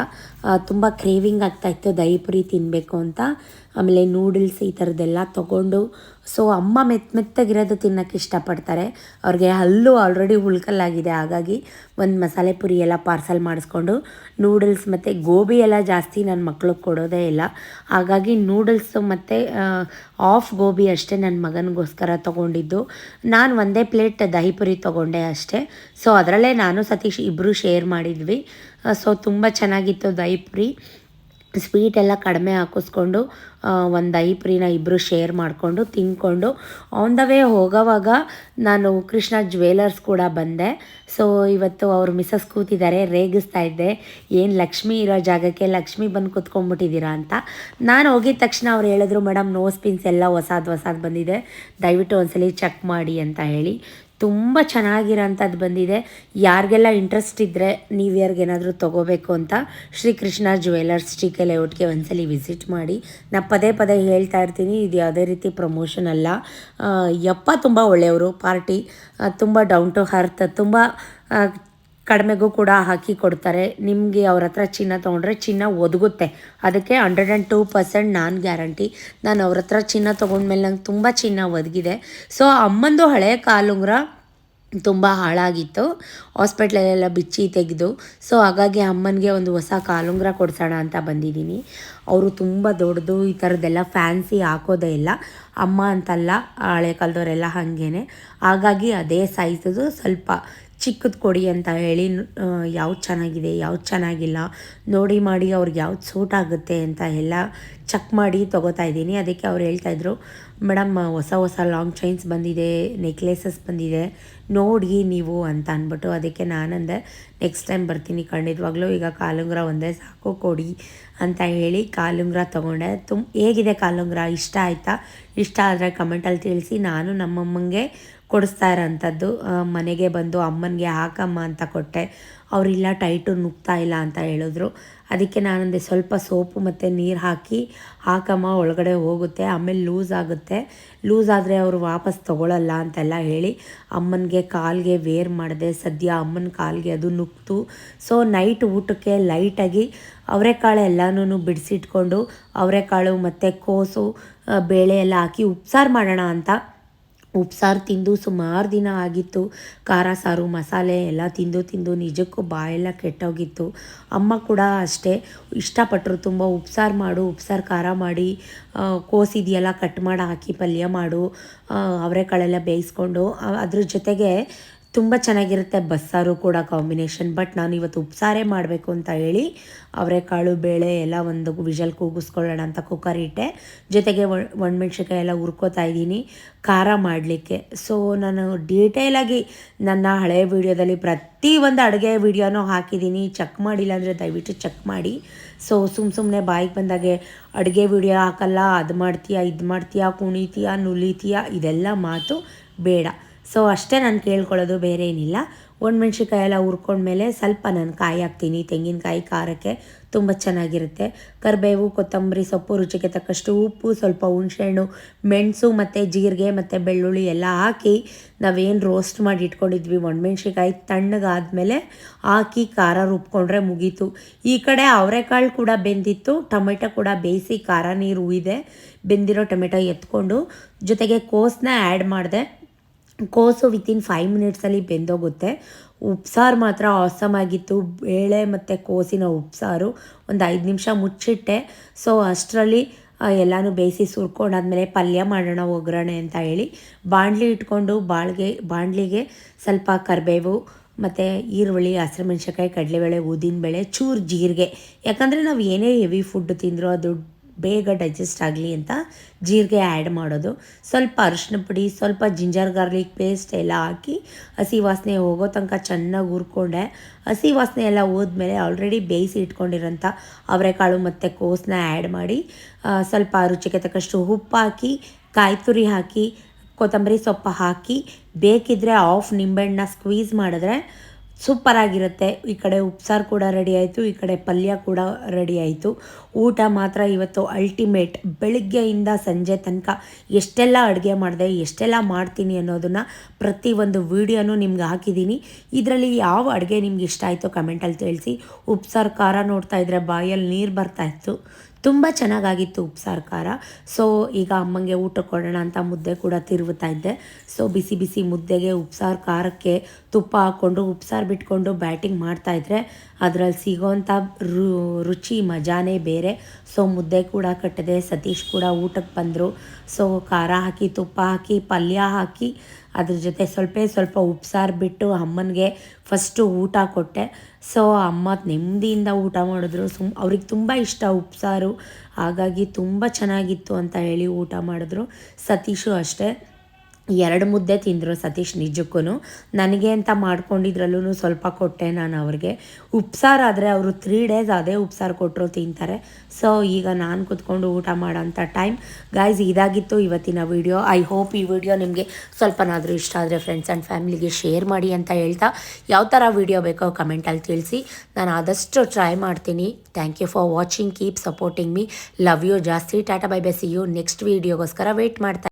ತುಂಬ ಕ್ರೇವಿಂಗ್ ಆಗ್ತಾಯಿತ್ತು ದಹಿ ಪುರಿ ತಿನ್ನಬೇಕು ಅಂತ. ಆಮೇಲೆ ನೂಡಲ್ಸ್ ಈ ಥರದ್ದೆಲ್ಲ ತೊಗೊಂಡು ಸೊ ಅಮ್ಮ ಮೆತ್ತ ಮೆತ್ತಗಿರೋದು ತಿನ್ನೋಕ್ಕೆ ಇಷ್ಟಪಡ್ತಾರೆ. ಅವ್ರಿಗೆ ಹಲ್ಲು ಆಲ್ರೆಡಿ ಉಳ್ಕಲ್ಲಾಗಿದೆ ಹಾಗಾಗಿ ಒಂದು ಮಸಾಲೆ ಪುರಿ ಎಲ್ಲ ಪಾರ್ಸಲ್ ಮಾಡಿಸ್ಕೊಂಡು ನೂಡಲ್ಸ್ ಮತ್ತು ಗೋಬಿ ಎಲ್ಲ ಜಾಸ್ತಿ ನನ್ನ ಮಕ್ಳಿಗೆ ಕೊಡೋದೇ ಇಲ್ಲ. ಹಾಗಾಗಿ ನೂಡಲ್ಸು ಮತ್ತು ಆಫ್ ಗೋಬಿ ಅಷ್ಟೇ ನನ್ನ ಮಗನಿಗೋಸ್ಕರ ತೊಗೊಂಡಿದ್ದು. ನಾನು ಒಂದೇ ಪ್ಲೇಟ್ ದಹಿಪುರಿ ತೊಗೊಂಡೆ ಅಷ್ಟೇ. ಸೊ ಅದರಲ್ಲೇ ನಾನು ಸತೀಶ್ ಇಬ್ಬರು ಶೇರ್ ಮಾಡಿದ್ವಿ. ಸೊ ತುಂಬ ಚೆನ್ನಾಗಿತ್ತು ದಹಿಪುರಿ ಸ್ವೀಟ್ ಎಲ್ಲ ಕಡಿಮೆ ಹಾಕಿಸ್ಕೊಂಡು ಒಂದು ದಹಿಪುರಿನ ಇಬ್ಬರು ಶೇರ್ ಮಾಡಿಕೊಂಡು ತಿನ್ಕೊಂಡು ಆನ್ ದ ವೇ ಹೋಗೋವಾಗ ನಾನು ಕೃಷ್ಣ ಜ್ಯುವೆಲರ್ಸ್ ಕೂಡ ಬಂದೆ. ಸೊ ಇವತ್ತು ಅವರು ಮಿಸಸ್ ಕೂತಿದ್ದಾರೆ, ರೇಗಿಸ್ತಾ ಇದ್ದೆ. ಏನು ಲಕ್ಷ್ಮಿ ಇರೋ ಜಾಗಕ್ಕೆ ಲಕ್ಷ್ಮಿ ಬಂದು ಕೂತ್ಕೊಂಡ್ಬಿಟ್ಟಿದ್ದೀರಾ ಅಂತ. ನಾನು ಹೋಗಿದ ತಕ್ಷಣ ಅವ್ರು ಹೇಳಿದ್ರು ಮೇಡಮ್ ನೋಸ್ ಪಿನ್ಸ್ ಎಲ್ಲ ಹೊಸಾದು ಹೊಸಾದು ಬಂದಿದೆ. ದಯವಿಟ್ಟು ಒಂದ್ಸಲಿ ಚೆಕ್ ಮಾಡಿ ಅಂತ ಹೇಳಿ. ತುಂಬ ಚೆನ್ನಾಗಿರೋಂಥದ್ದು ಬಂದಿದೆ. ಯಾರಿಗೆಲ್ಲ ಇಂಟ್ರೆಸ್ಟ್ ಇದ್ದರೆ ನೀವು ಯಾರಿಗೇನಾದರೂ ತೊಗೋಬೇಕು ಅಂತ ಶ್ರೀಕೃಷ್ಣ ಜ್ಯುವೆಲರ್ಸ್ ಕೆ ಲೇಔಟ್ಗೆ ಒಂದ್ಸಲಿ ವಿಸಿಟ್ ಮಾಡಿ. ನಾ ಪದೇ ಪದೇ ಹೇಳ್ತಾ ಇರ್ತೀನಿ, ಇದು ಯಾವುದೇ ರೀತಿ ಪ್ರಮೋಷನ್ ಅಲ್ಲ. ಯಪ್ಪ ತುಂಬ ಒಳ್ಳೆಯವರು, ಪಾರ್ಟಿ ತುಂಬ ಡೌನ್ ಟು ಹರ್ತ್ ತುಂಬ ಕಡಿಮೆಗೂ ಕೂಡ ಹಾಕಿ ಕೊಡ್ತಾರೆ. ನಿಮಗೆ ಅವ್ರ ಹತ್ರ ಚಿನ್ನ ತೊಗೊಂಡ್ರೆ ಚಿನ್ನ ಒದಗುತ್ತೆ. ಅದಕ್ಕೆ ಹಂಡ್ರೆಡ್ ಆ್ಯಂಡ್ ಟೂ ಪರ್ಸೆಂಟ್ ನಾನು ಗ್ಯಾರಂಟಿ ನಾನು ಅವ್ರ ಹತ್ರ ಚಿನ್ನ ತೊಗೊಂಡ್ಮೇಲೆ ನಂಗೆ ತುಂಬ ಚಿನ್ನ ಒದಗಿದೆ. ಸೊ ಅಮ್ಮಂದು ಹಳೆ ಕಾಲುಂಗ್ರ ತುಂಬ ಹಾಳಾಗಿತ್ತು. ಹಾಸ್ಪಿಟ್ಲಲ್ಲೆಲ್ಲ ಬಿಚ್ಚಿ ತೆಗೆದು. ಸೊ ಹಾಗಾಗಿ ಅಮ್ಮನಿಗೆ ಒಂದು ಹೊಸ ಕಾಲುಂಗ್ರ ಕೊಡ್ಸೋಣ ಅಂತ ಬಂದಿದ್ದೀನಿ. ಅವರು ತುಂಬ ದೊಡ್ಡದು, ಈ ಥರದ್ದೆಲ್ಲ ಫ್ಯಾನ್ಸಿ ಹಾಕೋದೇ ಇಲ್ಲ. ಅಮ್ಮ ಅಂತಲ್ಲ, ಹಳೆ ಕಾಲದವರೆಲ್ಲ ಹಾಗೇನೆ. ಹಾಗಾಗಿ ಅದೇ ಸೈಜದು ಸ್ವಲ್ಪ ಚಿಕ್ಕದು ಕೊಡಿ ಅಂತ ಹೇಳಿ ಯಾವ್ದು ಚೆನ್ನಾಗಿದೆ ಯಾವ್ದು ಚೆನ್ನಾಗಿಲ್ಲ, ನೋಡಿ ಮಾಡಿ ಅವ್ರಿಗೆ ಯಾವ್ದು ಸೂಟ್ ಆಗುತ್ತೆ ಅಂತ ಎಲ್ಲ ಚೆಕ್ ಮಾಡಿ ತೊಗೋತಾ ಇದ್ದೀನಿ. ಅದಕ್ಕೆ ಅವ್ರು ಹೇಳ್ತಾಯಿದ್ರು ಮೇಡಮ್ ಹೊಸ ಹೊಸ ಲಾಂಗ್ ಚೈನ್ಸ್ ಬಂದಿದೆ ನೆಕ್ಲೆಸಸ್ ಬಂದಿದೆ, ನೋಡಿ ನೀವು ಅಂತ ಅಂದ್ಬಿಟ್ಟು ಅದಕ್ಕೆ ನಾನಂದೆ ನೆಕ್ಸ್ಟ್ ಟೈಮ್ ಬರ್ತೀನಿ, ಖಂಡಿತವಾಗ್ಲೂ ಈಗ ಕಾಲುಂಗ್ರ ಒಂದೇ ಸಾಕು, ಕೊಡಿ ಅಂತ ಹೇಳಿ ಕಾಲುಂಗ್ರ ತೊಗೊಂಡೆ. ತುಂಬ ಹೇಗಿದೆ ಕಾಲುಂಗ್ರ? ಇಷ್ಟ ಆಯಿತಾ? ಇಷ್ಟ ಆದರೆ ಕಮೆಂಟಲ್ಲಿ ತಿಳಿಸಿ. ನಾನು ನಮ್ಮಮ್ಮಂಗೆ ಕೊಡಿಸ್ತಾ ಇರೋಂಥದ್ದು ಮನೆಗೆ ಬಂದು ಅಮ್ಮನಿಗೆ, ಹಾಕಮ್ಮ ಅಂತ ಕೊಟ್ಟೆ. ಅವರಿಲ್ಲ, ಟೈಟು ನುಗ್ತಾ ಇಲ್ಲ ಅಂತ ಹೇಳಿದ್ರು. ಅದಕ್ಕೆ ನಾನೊಂದು ಸ್ವಲ್ಪ ಸೋಪು ಮತ್ತು ನೀರು ಹಾಕಿ, ಹಾಕಮ್ಮ, ಒಳಗಡೆ ಹೋಗುತ್ತೆ. ಆಮೇಲೆ ಲೂಸ್ ಆಗುತ್ತೆ. ಲೂಸ್ ಆದರೆ ಅವರು ವಾಪಸ್ ತೊಗೊಳಲ್ಲ ಅಂತೆಲ್ಲ ಹೇಳಿ ಅಮ್ಮನಿಗೆ ಕಾಲಿಗೆ ವೇರ್ ಮಾಡಿದೆ. ಸದ್ಯ ಅಮ್ಮನ ಕಾಲಿಗೆ ಅದು ನುಗ್ತು. ಸೊ, ನೈಟ್ ಊಟಕ್ಕೆ ಲೈಟಾಗಿ ಅವರೆಕಾಳು ಎಲ್ಲನೂ ಬಿಡಿಸಿಟ್ಕೊಂಡು ಅವರೆಕಾಳು ಮತ್ತು ಕೋಸು ಬೇಳೆ ಎಲ್ಲ ಹಾಕಿ ಉಪ್ಸಾರು ಮಾಡೋಣ ಅಂತ ಉಪ್ಸಾರು ತಿಂದು ಸುಮಾರು ದಿನ ಆಗಿತ್ತು. ಖಾರ, ಸಾರು, ಮಸಾಲೆ ಎಲ್ಲ ತಿಂದು ತಿಂದು ನಿಜಕ್ಕೂ ಬಾಯೆಲ್ಲ ಕೆಟ್ಟೋಗಿತ್ತು. ಅಮ್ಮ ಕೂಡ ಅಷ್ಟೇ. ಇಷ್ಟಪಟ್ಟರು ತುಂಬ ಉಪ್ಸಾರು ಮಾಡು ಉಪ್ಸಾರು ಖಾರ ಮಾಡಿ ಕೋಸಿದೆಯಲ್ಲ ಕಟ್ ಮಾಡಿ ಹಾಕಿ ಪಲ್ಯ ಮಾಡು ಅವರೆಕಾಳೆಲ್ಲ ಬೇಯಿಸ್ಕೊಂಡು ಅದ್ರ ಜೊತೆಗೆ ತುಂಬ ಚೆನ್ನಾಗಿರುತ್ತೆ ಬಸ್ಸಾರು ಕೂಡ ಕಾಂಬಿನೇಷನ್, ಬಟ್ ನಾನು ಇವತ್ತು ಉಪ್ಸಾರೇ ಮಾಡಬೇಕು ಅಂತ ಹೇಳಿ ಅವರೆಕಾಳು ಬೇಳೆ ಎಲ್ಲ ಒಂದು ವಿಷಲ್ ಕೂಗಿಸ್ಕೊಳ್ಳೋಣ ಅಂತ ಕುಕ್ಕರ್ ಇಟ್ಟೆ. ಜೊತೆಗೆ ಒಣಮೆಣ್ಸಿನ್ಕಾಯಿ ಎಲ್ಲ ಹುರ್ಕೋತಾ ಇದ್ದೀನಿ. ಖಾರ ಮಾಡಲಿಕ್ಕೆ. ಸೊ ನಾನು ಡೀಟೇಲಾಗಿ ನನ್ನ ಹಳೆಯ ವೀಡಿಯೋದಲ್ಲಿ ಪ್ರತಿ ಒಂದು ಅಡುಗೆ ವೀಡಿಯೋನೂ ಹಾಕಿದ್ದೀನಿ. ಚೆಕ್ ಮಾಡಿಲ್ಲ ಅಂದರೆ ದಯವಿಟ್ಟು ಚೆಕ್ ಮಾಡಿ. ಸೊ ಸುಮ್ಮ ಸುಮ್ಮನೆ ಬಾಯಿಗೆ ಬಂದಾಗೆ ಅಡುಗೆ ವಿಡಿಯೋ ಹಾಕಲ್ಲ, ಅದು ಮಾಡ್ತೀಯಾ, ಇದು ಮಾಡ್ತೀಯಾ, ಕುಣಿತೀಯಾ, ನುಲಿತೀಯಾ, ಇದೆಲ್ಲ ಮಾತು ಬೇಡ. ಸೊ ಅಷ್ಟೇ ನಾನು ಕೇಳ್ಕೊಳ್ಳೋದು ಬೇರೆ ಏನಿಲ್ಲ. ಒಣಮೆಣ್ಸಿನ್ಕಾಯಿ ಎಲ್ಲ ಹುರ್ಕೊಂಡ್ಮೇಲೆ ಸ್ವಲ್ಪ ನಾನು ಕಾಯಿ ಹಾಕ್ತೀನಿ. ತೆಂಗಿನಕಾಯಿ, ಖಾರಕ್ಕೆ ತುಂಬ ಚೆನ್ನಾಗಿರುತ್ತೆ. ಕರಿಬೇವು, ಕೊತ್ತಂಬರಿ, ಸೊಪ್ಪು, ರುಚಿಗೆ ತಕ್ಕಷ್ಟು ಉಪ್ಪು, ಸ್ವಲ್ಪ ಹುಣಸೆಹಣ್ಣು, ಮೆಣಸು ಮತ್ತು ಜೀರಿಗೆ ಮತ್ತು ಬೆಳ್ಳುಳ್ಳಿ ಎಲ್ಲ ಹಾಕಿ ನಾವೇನು ರೋಸ್ಟ್ ಮಾಡಿ ಇಟ್ಕೊಂಡಿದ್ವಿ. ಒಣಮೆಣ್ಸಿನ್ಕಾಯಿ ತಣ್ಣಗಾದಮೇಲೆ ಹಾಕಿ ಖಾರ ರುಬ್ಕೊಂಡ್ರೆ ಮುಗೀತು. ಈ ಕಡೆ ಅವರೆಕಾಳು ಕೂಡ ಬೆಂದಿತ್ತು. ಟೊಮೆಟೊ ಕೂಡ ಬೇಯಿಸಿ ಖಾರ ನೀರು ಇದೆ ಬೆಂದಿರೋ ಟೊಮೆಟೊ ಎತ್ಕೊಂಡು ಜೊತೆಗೆ ಕೋಸನ್ನ ಆ್ಯಡ್ ಮಾಡಿದೆ. ಕೋಸು ವಿತಿನ್ ಫೈವ್ ಮಿನಿಟ್ಸಲ್ಲಿ ಬೆಂದೋಗುತ್ತೆ. ಉಪ್ಸಾರು ಮಾತ್ರ ಆಗಿತ್ತು. ಬೇಳೆ ಮತ್ತು ಕೋಸಿನ ಉಪ್ಸಾರು ಒಂದು ಐದು ನಿಮಿಷ ಮುಚ್ಚಿಟ್ಟೆ. ಸೊ ಅಷ್ಟರಲ್ಲಿ ಎಲ್ಲನೂ ಬೇಯಿಸಿ ಸುರ್ಕೊಂಡಾದ್ಮೇಲೆ ಪಲ್ಯ ಮಾಡೋಣ ಒಗ್ಗರಣೆ ಅಂತ ಹೇಳಿ ಬಾಣಲಿ ಇಟ್ಕೊಂಡು ಬಾಳ್ಗೆ, ಬಾಣಲಿಗೆ ಸ್ವಲ್ಪ ಕರಿಬೇವು ಮತ್ತು ಈರುಳ್ಳಿ, ಹಸಿರು ಮೆಣಸಿನ್ಕಾಯಿ, ಕಡಲೆಬೇಳೆ, ಉದ್ದಿನಬೇಳೆ, ಚೂರು ಜೀರಿಗೆ. ಯಾಕಂದರೆ ನಾವು ಏನೇ ಹೆವಿ ಫುಡ್ ತಿಂದರೂ ಅದು ಬೇಗ ಡೈಜೆಸ್ಟ್ ಆಗಲಿ ಅಂತ ಜೀರಿಗೆ ಆ್ಯಡ್ ಮಾಡೋದು. ಸ್ವಲ್ಪ ಅರಿಶಿನ ಪುಡಿ, ಸ್ವಲ್ಪ ಜಿಂಜರ್ ಗಾರ್ಲಿಕ್ ಪೇಸ್ಟ್ ಎಲ್ಲ ಹಾಕಿ ಹಸಿ ವಾಸನೆ ಹೋಗೋ ತನಕ ಚೆನ್ನಾಗಿ ಹುರ್ಕೊಂಡೆ. ಹಸಿ ವಾಸನೆ ಎಲ್ಲ ಹೋದ್ಮೇಲೆ ಆಲ್ರೆಡಿ ಬೇಯಿಸಿ ಇಟ್ಕೊಂಡಿರೋಂಥ ಅವರೆಕಾಳು ಮತ್ತು ಕೋಸನ್ನ ಆ್ಯಡ್ ಮಾಡಿ ಸ್ವಲ್ಪ ರುಚಿಗೆ ತಕ್ಕಷ್ಟು ಉಪ್ಪು ಹಾಕಿ ಕಾಯಿ ತುರಿ ಹಾಕಿ, ಕೊತ್ತಂಬರಿ ಸೊಪ್ಪು ಹಾಕಿ ಬೇಕಿದ್ದರೆ ಆಫ್ ನಿಂಬೆಹಣ್ಣನ್ನ ಸ್ಕ್ವೀಸ್ ಮಾಡಿದ್ರೆ ಸೂಪರಾಗಿರುತ್ತೆ ಈ ಕಡೆ ಉಪ್ಸಾರು ಕೂಡ ರೆಡಿ ಆಯಿತು, ಈ ಕಡೆ ಪಲ್ಯ ಕೂಡ ರೆಡಿ ಆಯಿತು. ಊಟ ಮಾತ್ರ ಇವತ್ತು ಅಲ್ಟಿಮೇಟ್ ಬೆಳಿಗ್ಗೆಯಿಂದ ಸಂಜೆ ತನಕ ಎಷ್ಟೆಲ್ಲ ಅಡುಗೆ ಮಾಡಿದೆ, ಎಷ್ಟೆಲ್ಲ ಮಾಡ್ತೀನಿ ಅನ್ನೋದನ್ನು ಪ್ರತಿಯೊಂದು ವೀಡಿಯೋನೂ ನಿಮ್ಗೆ ಹಾಕಿದ್ದೀನಿ. ಇದರಲ್ಲಿ ಯಾವ ಅಡುಗೆ ನಿಮ್ಗೆ ಇಷ್ಟ ಆಯಿತು ಕಮೆಂಟಲ್ಲಿ ತಿಳಿಸಿ. ಉಪ್ಸಾರು ಖಾರ ನೋಡ್ತಾ ಇದ್ರೆ ಬಾಯಲ್ಲಿ ನೀರು ಬರ್ತಾ ಇತ್ತು. ತುಂಬ ಚೆನ್ನಾಗಾಗಿತ್ತು ಉಪ್ಸಾರು ಖಾರ. ಸೊ ಈಗ ಅಮ್ಮಂಗೆ ಊಟ ಕೊಡೋಣ ಅಂತ ಮುದ್ದೆ ಕೂಡ ತಿರುಗುತ್ತಾ ಇದ್ದೆ. ಸೊ ಬಿಸಿ ಬಿಸಿ ಮುದ್ದೆಗೆ ಉಪ್ಸಾರು ಖಾರಕ್ಕೆ ತುಪ್ಪ ಹಾಕ್ಕೊಂಡು, ಉಪ್ಸಾರು ಬಿಟ್ಕೊಂಡು ಬ್ಯಾಟಿಂಗ್ ಮಾಡ್ತಾಯಿದ್ರೆ ಅದರಲ್ಲಿ ಸಿಗೋವಂಥ ರುಚಿ, ಮಜಾನೇ ಬೇರೆ. ಸೊ, ಮುದ್ದೆ ಕೂಡ ಕಟ್ಟಿದೆ, ಸತೀಶ್ ಕೂಡ ಊಟಕ್ಕೆ ಬಂದರು. ಸೊ, ಖಾರ ಹಾಕಿ, ತುಪ್ಪ ಹಾಕಿ, ಪಲ್ಯ ಹಾಕಿ, ಅದ್ರ ಜೊತೆ ಸ್ವಲ್ಪ ಸ್ವಲ್ಪ ಉಪ್ಸಾರು ಬಿಟ್ಟು ಅಮ್ಮನಿಗೆ ಫಸ್ಟು ಊಟ ಕೊಟ್ಟೆ. ಸೊ, ಅಮ್ಮ ನೆಮ್ಮದಿಯಿಂದ ಊಟ ಮಾಡಿದ್ರು. ಸುಮ್, ಅವ್ರಿಗೆ ತುಂಬ ಇಷ್ಟ ಉಪ್ಸಾರು. ಹಾಗಾಗಿ ತುಂಬ ಚೆನ್ನಾಗಿತ್ತು ಅಂತ ಹೇಳಿ ಊಟ ಮಾಡಿದ್ರು. ಸತೀಶು ಅಷ್ಟೇ. ಎರಡು ಮುದ್ದೆ ತಿಂದರು ಸತೀಶ್ ನಿಜಕ್ಕೂ ನನಗೆ ಅಂತ ಮಾಡ್ಕೊಂಡಿದ್ರಲ್ಲೂ ಸ್ವಲ್ಪ ಕೊಟ್ಟೆ ನಾನು ಅವ್ರಿಗೆ. ಉಪ್ಸಾರು ಆದರೆ ಅವರು ತ್ರೀ ಡೇಸ್ ಅದೇ ಉಪ್ಸಾರು ಕೊಟ್ಟರು ತಿಂತಾರೆ. ಸೊ ಈಗ ನಾನು ಕುತ್ಕೊಂಡು ಊಟ ಮಾಡೋಂಥ ಟೈಮ್ ಗಾಯ್ಸ್ ಇದಾಗಿತ್ತು ಇವತ್ತಿನ ವಿಡಿಯೋ ಐ ಹೋಪ್ ಈ ವಿಡಿಯೋ ನಿಮಗೆ ಸ್ವಲ್ಪನಾದರೂ ಇಷ್ಟ ಆದರೆ ಫ್ರೆಂಡ್ಸ್ ಆ್ಯಂಡ್ ಫ್ಯಾಮಿಲಿಗೆ ಶೇರ್ ಮಾಡಿ ಅಂತ ಹೇಳ್ತಾ. ಯಾವ ಥರ ವಿಡಿಯೋ ಬೇಕೋ ಕಮೆಂಟಲ್ಲಿ ತಿಳಿಸಿ. ನಾನು ಆದಷ್ಟು ಟ್ರೈ ಮಾಡ್ತೀನಿ. Thank you for watching keep supporting me love you ಜಾಸ್ತಿ. Tata bye bye you next ವೀಡಿಯೋಗೋಸ್ಕರ wait ಮಾಡ್ತಾ